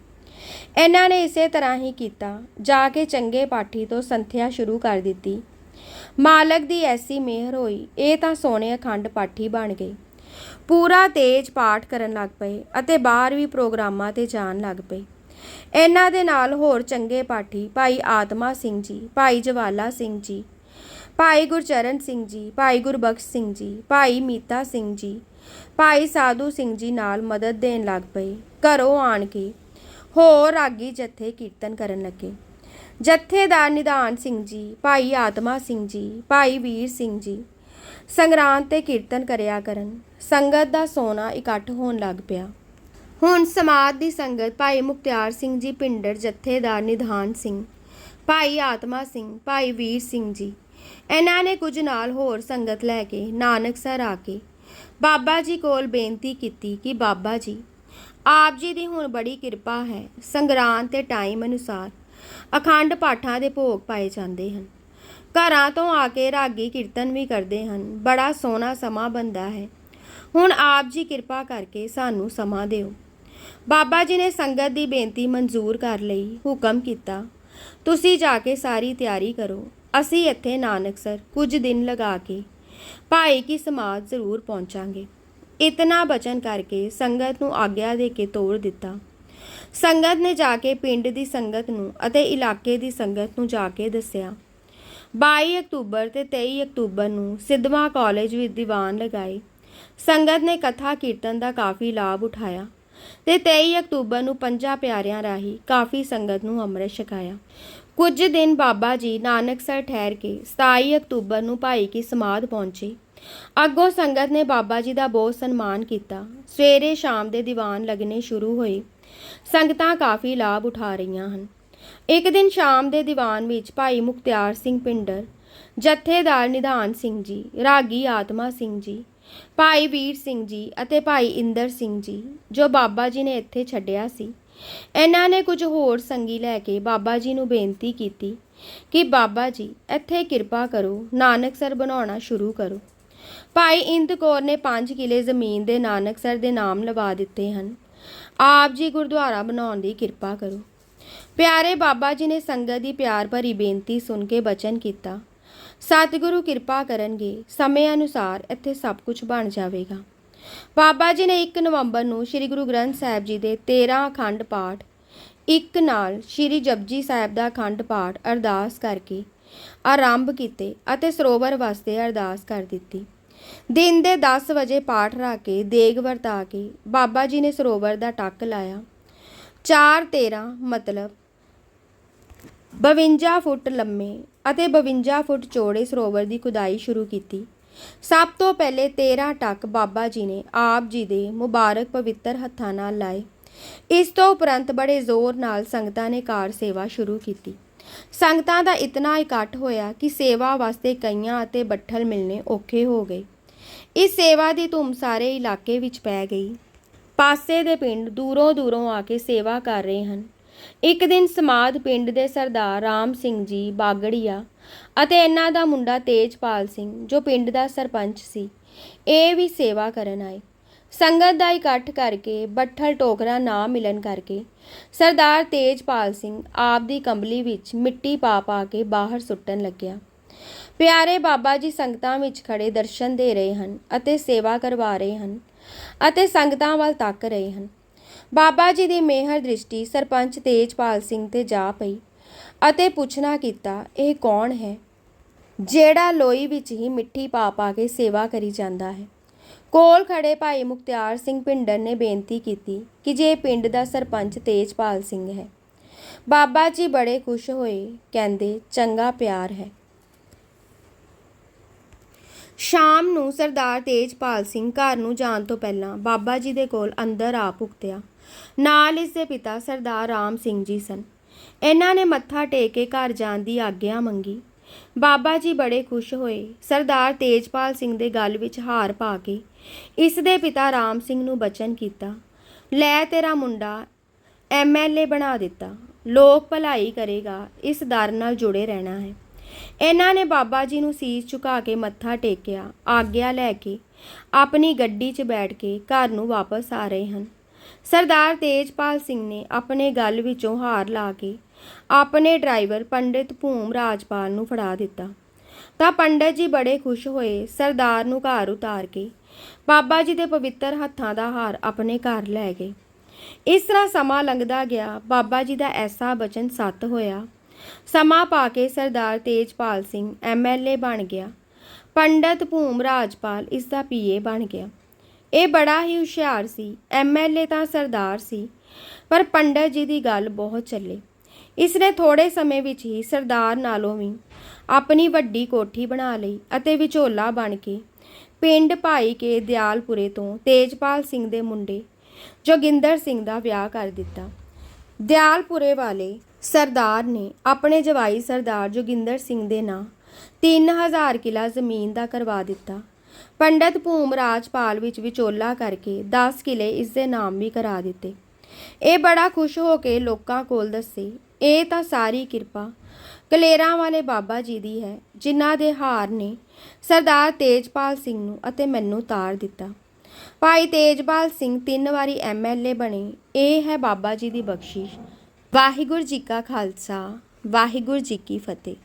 ਇਹਨਾਂ ਨੇ ਇਸੇ ਤਰ੍ਹਾਂ ਹੀ ਕੀਤਾ। ਜਾ ਕੇ ਚੰਗੇ ਪਾਠੀ ਤੋਂ ਸੰਥਿਆ ਸ਼ੁਰੂ ਕਰ ਦਿੱਤੀ। ਮਾਲਕ ਦੀ ਐਸੀ ਮਿਹਰ ਹੋਈ, ਇਹ ਤਾਂ ਸੋਹਣੇ ਅਖੰਡ ਪਾਠੀ ਬਣ ਗਏ। ਪੂਰਾ ਤੇਜ ਪਾਠ ਕਰਨ ਲੱਗ ਪਏ ਅਤੇ ਬਾਹਰ ਵੀ ਪ੍ਰੋਗਰਾਮਾਂ ਤੇ ਜਾਣ ਲੱਗ ਪਏ। ਇਹਨਾਂ ਦੇ ਨਾਲ ਹੋਰ ਚੰਗੇ ਪਾਠੀ ਭਾਈ ਆਤਮਾ ਸਿੰਘ ਜੀ, ਭਾਈ ਜਵਾਲਾ ਸਿੰਘ ਜੀ, ਭਾਈ ਗੁਰਚਰਨ ਸਿੰਘ ਜੀ, ਭਾਈ ਗੁਰਬਖਸ਼ ਸਿੰਘ ਜੀ, ਭਾਈ ਮੀਤਾ ਸਿੰਘ ਜੀ, ਭਾਈ ਸਾਧੂ ਸਿੰਘ ਜੀ ਨਾਲ ਮਦਦ ਦੇਣ ਲੱਗ ਪਏ। ਘਰੋਂ ਆਣ ਕੇ ਹੋਰ ਰਾਗੀ ਜਥੇ ਕੀਰਤਨ ਕਰਨ ਲੱਗੇ। ਜਥੇਦਾਰ ਨਿਧਾਨ ਸਿੰਘ ਜੀ, ਭਾਈ ਆਤਮਾ ਸਿੰਘ ਜੀ, ਭਾਈ ਵੀਰ ਸਿੰਘ ਜੀ ਸੰਗਰਾਂਦ ਤੇ ਕੀਰਤਨ ਕਰਿਆ ਕਰਨ। ਸੰਗਤ ਦਾ ਸੋਨਾ ਇਕੱਠ ਹੋਣ ਲੱਗ ਪਿਆ। ਹੁਣ ਸਮਾਜ ਦੀ ਸੰਗਤ ਭਾਈ ਮੁਖਤਿਆਰ ਸਿੰਘ ਜੀ ਪਿੰਡਰ ਜਥੇਦਾਰ ਨਿਧਾਨ ਸਿੰਘ, ਭਾਈ ਆਤਮਾ ਸਿੰਘ, ਭਾਈ ਵੀਰ ਸਿੰਘ ਜੀ, ਇਹਨਾਂ ਨੇ ਕੁਝ ਨਾਲ ਹੋਰ ਸੰਗਤ ਲੈ ਕੇ ਨਾਨਕਸਰ ਆ ਕੇ ਬਾਬਾ ਜੀ ਕੋਲ ਬੇਨਤੀ ਕੀਤੀ ਕਿ ਬਾਬਾ ਜੀ, ਆਪ ਜੀ ਦੀ ਹੁਣ ਬੜੀ ਕਿਰਪਾ ਹੈ, ਸੰਗਰਾਂਦ ਤੇ ਟਾਈਮ ਅਨੁਸਾਰ ਅਖੰਡ ਪਾਠਾਂ ਦੇ ਭੋਗ ਪਾਏ ਜਾਂਦੇ ਹਨ। ਘਰਾਂ ਤੋਂ ਆ ਕੇ ਰਾਗੀ ਕੀਰਤਨ ਵੀ ਕਰਦੇ ਹਨ, ਬੜਾ ਸੋਹਣਾ ਸਮਾਂ ਬੰਦਾ ਹੈ। ਹੁਣ ਆਪ ਜੀ ਕਿਰਪਾ ਕਰਕੇ ਸਾਨੂੰ ਸਮਾਂ ਦਿਓ। ਬਾਬਾ ਜੀ ਨੇ ਸੰਗਤ ਦੀ ਬੇਨਤੀ ਮਨਜ਼ੂਰ ਕਰ ਲਈ, ਹੁਕਮ ਕੀਤਾ। ਤੁਸੀਂ ਜਾ ਕੇ ਸਾਰੀ ਤਿਆਰੀ ਕਰੋ। ਅਸੀਂ ਇੱਥੇ ਨਾਨਕਸਰ ਕੁਝ ਦਿਨ ਲਗਾ ਕੇ ਭਾਈ ਕੀ ਸਮਾਜ ਜ਼ਰੂਰ ਪਹੁੰਚਾਂਗੇ। ਇਤਨਾ ਬਚਨ ਕਰਕੇ ਸੰਗਤ ਨੂੰ ਆਗਿਆ ਦੇ ਕੇ ਤੋੜ ਦਿੱਤਾ। ਸੰਗਤ ਨੇ ਜਾ ਕੇ ਪਿੰਡ ਦੀ ਸੰਗਤ ਨੂੰ ਅਤੇ ਇਲਾਕੇ ਦੀ ਸੰਗਤ ਨੂੰ ਜਾ ਕੇ ਦੱਸਿਆ। 22 ਅਕਤੂਬਰ ਤੇ 23 ਅਕਤੂਬਰ ਨੂੰ ਸਿੱਧਵਾਂ ਕਾਲਜ ਵਿੱਚ ਦੀਵਾਨ ਲਗਾਏ। ਸੰਗਤ ਨੇ ਕਥਾ ਕੀਰਤਨ ਦਾ ਕਾਫੀ ਲਾਭ ਉਠਾਇਆ ਤੇ 23 ਅਕਤੂਬਰ ਨੂੰ ਪੰਜਾਂ ਪਿਆਰਿਆਂ ਰਾਹੀਂ ਕਾਫੀ ਸੰਗਤ ਨੂੰ ਅੰਮ੍ਰਿਤ ਛਕਾਇਆ। ਕੁਝ ਦਿਨ ਬਾਬਾ ਜੀ ਨਾਨਕਸਰ ਠਹਿਰ ਕੇ 27 ਅਕਤੂਬਰ ਨੂੰ ਭਾਈ ਕੀ ਸਮਾਧ ਪਹੁੰਚੇ। ਅੱਗੋਂ ਸੰਗਤ ਨੇ ਬਾਬਾ ਜੀ ਦਾ ਬਹੁਤ ਸਨਮਾਨ ਕੀਤਾ। ਸਵੇਰੇ ਸ਼ਾਮ ਦੇ ਦੀਵਾਨ ਲੱਗਣੇ ਸ਼ੁਰੂ ਹੋਏ। ਸੰਗਤਾਂ ਕਾਫੀ ਲਾਭ ਉਠਾ ਰਹੀਆਂ ਹਨ। ਇੱਕ ਦਿਨ ਸ਼ਾਮ ਦੇ ਦੀਵਾਨ ਵਿੱਚ ਭਾਈ ਮੁਖਤਿਆਰ ਸਿੰਘ ਪਿੰਡਰ, ਜਥੇਦਾਰ ਨਿਧਾਨ ਸਿੰਘ ਜੀ, ਰਾਗੀ ਆਤਮਾ ਸਿੰਘ ਜੀ ਭਾਈ ਵੀਰ ਸਿੰਘ ਜੀ ਅਤੇ ਭਾਈ ਇੰਦਰ ਸਿੰਘ ਜੀ, ਜੋ ਬਾਬਾ ਜੀ ਨੇ ਇੱਥੇ ਛੱਡਿਆ ਸੀ। ਇਹਨਾਂ ਨੇ ਕੁਝ ਹੋਰ ਸੰਗੀ ਲੈ ਕੇ ਬਾਬਾ ਜੀ ਨੂੰ ਬੇਨਤੀ ਕੀਤੀ ਕਿ ਬਾਬਾ ਜੀ, ਇੱਥੇ ਕਿਰਪਾ ਕਰੋ, ਨਾਨਕਸਰ ਬਣਾਉਣਾ ਸ਼ੁਰੂ ਕਰੋ। ਭਾਈ ਇੰਦ ਕੌਰ ਨੇ 5 ਕਿਲੇ ਜ਼ਮੀਨ ਦੇ ਨਾਨਕਸਰ ਦੇ ਨਾਮ ਲਵਾ ਦਿੱਤੇ ਹਨ। ਆਪ ਜੀ ਗੁਰਦੁਆਰਾ ਬਣਾਉਣ ਦੀ ਕਿਰਪਾ ਕਰੋ। ਪਿਆਰੇ ਬਾਬਾ ਜੀ ਨੇ ਸੰਗਤ ਦੀ ਪਿਆਰ ਭਰੀ ਬੇਨਤੀ ਸੁਣ ਕੇ ਬਚਨ ਕੀਤਾ। ਸਤਿਗੁਰੂ ਕਿਰਪਾ ਕਰਨਗੇ, ਸਮੇਂ ਅਨੁਸਾਰ ਇੱਥੇ ਸਭ ਕੁਝ ਬਣ ਜਾਵੇਗਾ। ਬਾਬਾ ਜੀ ਨੇ 1 ਨਵੰਬਰ ਨੂੰ ਸ੍ਰੀ ਗੁਰੂ ਗ੍ਰੰਥ ਸਾਹਿਬ ਜੀ ਦੇ 13 ਅਖੰਡ ਪਾਠ, ਇੱਕ ਨਾਲ ਸ੍ਰੀ ਜਪਜੀ ਸਾਹਿਬ ਦਾ ਅਖੰਡ ਪਾਠ ਅਰਦਾਸ ਕਰਕੇ ਆਰੰਭ ਕੀਤੇ ਅਤੇ ਸਰੋਵਰ ਵਾਸਤੇ ਅਰਦਾਸ ਕਰ ਦਿੱਤੀ। ਦਿਨ ਦੇ 10 ਵਜੇ ਪਾਠ ਰੱਖ ਕੇ, ਦੇਗ ਵਰਤਾ ਕੇ ਬਾਬਾ ਜੀ ਨੇ ਸਰੋਵਰ ਦਾ ਟੱਕ ਲਾਇਆ। 4 13 ਮਤਲਬ 52 ਫੁੱਟ ਲੰਮੇ ਅਤੇ 52 ਫੁੱਟ ਚੌੜੇ ਸਰੋਵਰ ਦੀ ਖੁਦਾਈ ਸ਼ੁਰੂ ਕੀਤੀ। ਸਭ ਤੋਂ ਪਹਿਲੇ 13 ਟੱਕ ਬਾਬਾ ਜੀ ਨੇ ਆਪ ਜੀ ਦੇ ਮੁਬਾਰਕ ਪਵਿੱਤਰ ਹੱਥਾਂ ਨਾਲ ਲਾਏ। ਇਸ ਤੋਂ ਉਪਰੰਤ ਬੜੇ ਜ਼ੋਰ ਨਾਲ ਸੰਗਤਾਂ ਨੇ ਕਾਰ ਸੇਵਾ ਸ਼ੁਰੂ ਕੀਤੀ। ਸੰਗਤਾਂ ਦਾ ਇਤਨਾ ਇਕੱਠ ਹੋਇਆ ਕਿ ਸੇਵਾ ਵਾਸਤੇ ਕਈਆਂ ਅਤੇ ਬੱਠਲ ਮਿਲਨੇ ਔਖੇ ਹੋ ਗਏ। ਇਸ ਸੇਵਾ ਦੀ ਧੂਮ ਸਾਰੇ ਇਲਾਕੇ ਵਿੱਚ ਪੈ ਗਈ। ਪਾਸੇ ਦੇ ਪਿੰਡ ਦੂਰੋਂ ਦੂਰੋਂ ਆ ਕੇ ਸੇਵਾ ਕਰ ਰਹੇ ਹਨ। ਇੱਕ ਦਿਨ ਸਮਾਦ ਪਿੰਡ ਦੇ ਸਰਦਾਰ ਰਾਮ ਸਿੰਘ ਜੀ ਬਾਗੜੀਆ ਅਤੇ ਇਹਨਾਂ ਦਾ ਮੁੰਡਾ ਤੇਜਪਾਲ ਸਿੰਘ, ਜੋ ਪਿੰਡ ਦਾ ਸਰਪੰਚ ਸੀ, ਇਹ ਵੀ ਸੇਵਾ ਕਰਨ ਆਏ। ਸੰਗਤ ਦਾ ਇਕੱਠ ਕਰਕੇ ਬੱਠਲ ਟੋਕਰਾ ਨਾ ਮਿਲਣ ਕਰਕੇ ਸਰਦਾਰ ਤੇਜਪਾਲ ਸਿੰਘ ਆਪ ਦੀ ਕੰਬਲੀ ਵਿੱਚ ਮਿੱਟੀ ਪਾ ਪਾ ਕੇ ਬਾਹਰ ਸੁੱਟਣ ਲੱਗਿਆ। ਪਿਆਰੇ ਬਾਬਾ ਜੀ ਸੰਗਤਾਂ ਵਿੱਚ ਖੜੇ ਦਰਸ਼ਨ ਦੇ ਰਹੇ ਹਨ ਅਤੇ ਸੇਵਾ ਕਰਵਾ ਰਹੇ ਹਨ ਅਤੇ ਸੰਗਤਾਂ ਵੱਲ ਤੱਕ ਰਹੇ ਹਨ। ਬਾਬਾ ਜੀ ਦੀ ਮਿਹਰ ਦ੍ਰਿਸ਼ਟੀ ਸਰਪੰਚ ਤੇਜਪਾਲ ਸਿੰਘ ਤੇ ਜਾ ਪਈ ਅਤੇ ਪੁੱਛਣਾ ਕੀਤਾ, ਇਹ ਕੌਣ ਹੈ? ਜਿਹੜਾ ਲੋਈ ਵਿੱਚ ਹੀ ਮਿੱਠੀ ਪਾ ਪਾ ਕੇ ਸੇਵਾ ਕਰੀ ਜਾਂਦਾ ਹੈ। ਕੋਲ ਖੜੇ ਭਾਈ ਮੁਖਤਿਆਰ ਸਿੰਘ ਪਿੰਡਰ ਨੇ ਬੇਨਤੀ ਕੀਤੀ ਕਿ ਜੇ ਪਿੰਡ ਦਾ ਸਰਪੰਚ ਤੇਜਪਾਲ ਸਿੰਘ ਹੈ। ਬਾਬਾ ਜੀ ਬੜੇ ਖੁਸ਼ ਹੋਏ, ਕਹਿੰਦੇ, ਚੰਗਾ ਪਿਆਰ ਹੈ। ਸ਼ਾਮ ਨੂੰ ਸਰਦਾਰ ਤੇਜਪਾਲ ਸਿੰਘ ਘਰ ਨੂੰ ਜਾਣ ਤੋਂ ਪਹਿਲਾਂ ਬਾਬਾ ਜੀ ਦੇ ਕੋਲ ਅੰਦਰ ਆ ਪੁੱਗਤਿਆ ਨਾਲ ਇਸ ਦੇ ਪਿਤਾ ਸਰਦਾਰ ਰਾਮ ਸਿੰਘ ਜੀ ਸਨ। ਇਹਨਾਂ ਨੇ ਮੱਥਾ ਟੇਕ ਕੇ ਘਰ ਜਾਣ ਦੀ ਆਗਿਆ ਮੰਗੀ। ਬਾਬਾ ਜੀ ਬੜੇ ਖੁਸ਼ ਹੋਏ। ਸਰਦਾਰ ਤੇਜਪਾਲ ਸਿੰਘ ਦੇ ਗੱਲ ਵਿੱਚ ਹਾਰ ਪਾ ਕੇ ਇਸ ਦੇ ਪਿਤਾ ਰਾਮ ਸਿੰਘ ਨੂੰ ਬਚਨ ਕੀਤਾ। ਲੈ ਤੇਰਾ ਮੁੰਡਾ ਐਮਐਲਏ ਬਣਾ ਦਿੱਤਾ। ਲੋਕ ਭਲਾਈ ਕਰੇਗਾ। ਇਸ ਦਰ ਨਾਲ ਜੁੜੇ ਰਹਿਣਾ ਹੈ। ਇਹਨਾਂ ਨੇ ਬਾਬਾ ਜੀ ਨੂੰ ਸੀਸ ਝੁਕਾ ਕੇ ਮੱਥਾ ਟੇਕਿਆ। ਆਗਿਆ ਲੈ ਕੇ ਆਪਣੀ ਗੱਡੀ 'ਚ ਬੈਠ ਕੇ ਘਰ ਨੂੰ ਵਾਪਸ ਆ ਰਹੇ ਹਨ। ਸਰਦਾਰ ਤੇਜਪਾਲ ਸਿੰਘ ਨੇ ਆਪਣੇ ਗੱਲ ਵਿੱਚੋਂ ਹਾਰ ਲਾ ਕੇ ਆਪਣੇ ਡਰਾਈਵਰ ਪੰਡਿਤ ਭੂਮ ਰਾਜਪਾਲ ਨੂੰ ਫੜਾ ਦਿੱਤਾ। ਤਾਂ ਪੰਡਤ ਜੀ ਬੜੇ ਖੁਸ਼ ਹੋਏ, ਸਰਦਾਰ ਨੂੰ ਘਰ ਉਤਾਰ ਕੇ ਬਾਬਾ ਜੀ ਦੇ ਪਵਿੱਤਰ ਹੱਥਾਂ ਦਾ ਹਾਰ ਆਪਣੇ ਘਰ ਲੈ ਗਏ। ਇਸ ਤਰ੍ਹਾਂ ਸਮਾਂ ਲੰਘਦਾ ਗਿਆ, ਬਾਬਾ ਜੀ ਦਾ ਐਸਾ ਬਚਨ ਸੱਤ ਹੋਇਆ। ਸਮਾਂ ਪਾ ਕੇ ਸਰਦਾਰ ਤੇਜਪਾਲ ਸਿੰਘ ਐਮਐਲਏ ਬਣ ਗਿਆ। ਪੰਡਤ ਭੂਮ ਰਾਜਪਾਲ ਇਸ ਦਾ ਪੀਏ ਬਣ ਗਿਆ। ਇਹ ਬੜਾ ਹੀ ਹੁਸ਼ਿਆਰ ਸੀ ਐਮਐਲਏ ਤਾਂ ਸਰਦਾਰ ਸੀ। ਪਰ ਪੰਡਤ ਜੀ ਦੀ ਗੱਲ ਬਹੁਤ ਚੱਲੀ। ਇਸ ਨੇ ਥੋੜੇ ਸਮੇਂ ਵਿੱਚ ਹੀ ਸਰਦਾਰ ਨਾਲੋਂ ਵੀ ਆਪਣੀ ਵੱਡੀ ਕੋਠੀ ਬਣਾ ਲਈ ਅਤੇ ਵਿਚੋਲਾ ਬਣ ਕੇ ਪਿੰਡ ਭਾਈ ਕੇ ਦਿਆਲਪੁਰੇ ਤੋਂ ਤੇਜਪਾਲ ਸਿੰਘ ਦੇ ਮੁੰਡੇ ਜੋਗਿੰਦਰ ਸਿੰਘ ਦਾ ਵਿਆਹ ਕਰ ਦਿੱਤਾ। ਦਿਆਲਪੁਰੇ ਵਾਲੇ ਸਰਦਾਰ ਨੇ ਆਪਣੇ ਜਵਾਈ ਸਰਦਾਰ ਜੋਗਿੰਦਰ ਸਿੰਘ ਦੇ ਨਾਂ 3000 ਕਿਲਾ ਜ਼ਮੀਨ ਦਾ ਕਰਵਾ ਦਿੱਤਾ। ਪੰਡਤ ਭੂਮ ਰਾਜਪਾਲ ਵਿੱਚ ਵਿਚੋਲਾ ਕਰਕੇ 10 ਕਿਲੇ ਇਸ ਦੇ ਨਾਮ ਵੀ ਕਰਾ ਦਿੱਤੇ। ਇਹ ਬੜਾ ਖੁਸ਼ ਹੋ ਕੇ ਲੋਕਾਂ ਕੋਲ ਦੱਸੇ, ਇਹ ਤਾਂ ਸਾਰੀ ਕਿਰਪਾ ਕਲੇਰਾਂ ਵਾਲੇ ਬਾਬਾ ਜੀ ਦੀ ਹੈ, ਜਿਨ੍ਹਾਂ ਦੇ ਹਾਰ ਨੇ ਸਰਦਾਰ ਤੇਜਪਾਲ ਸਿੰਘ ਨੂੰ ਅਤੇ ਮੈਨੂੰ ਤਾਰ ਦਿੱਤਾ। ਭਾਈ ਤੇਜਪਾਲ ਸਿੰਘ ਤਿੰਨ ਵਾਰੀ ਐਮਐਲਏ ਬਣੇ, ਇਹ ਹੈ ਬਾਬਾ ਜੀ ਦੀ ਬਖਸ਼ਿਸ਼। ਵਾਹਿਗੁਰੂ ਜੀ ਕਾ ਖਾਲਸਾ, ਵਾਹਿਗੁਰੂ ਜੀ ਕੀ ਫਤਿਹ।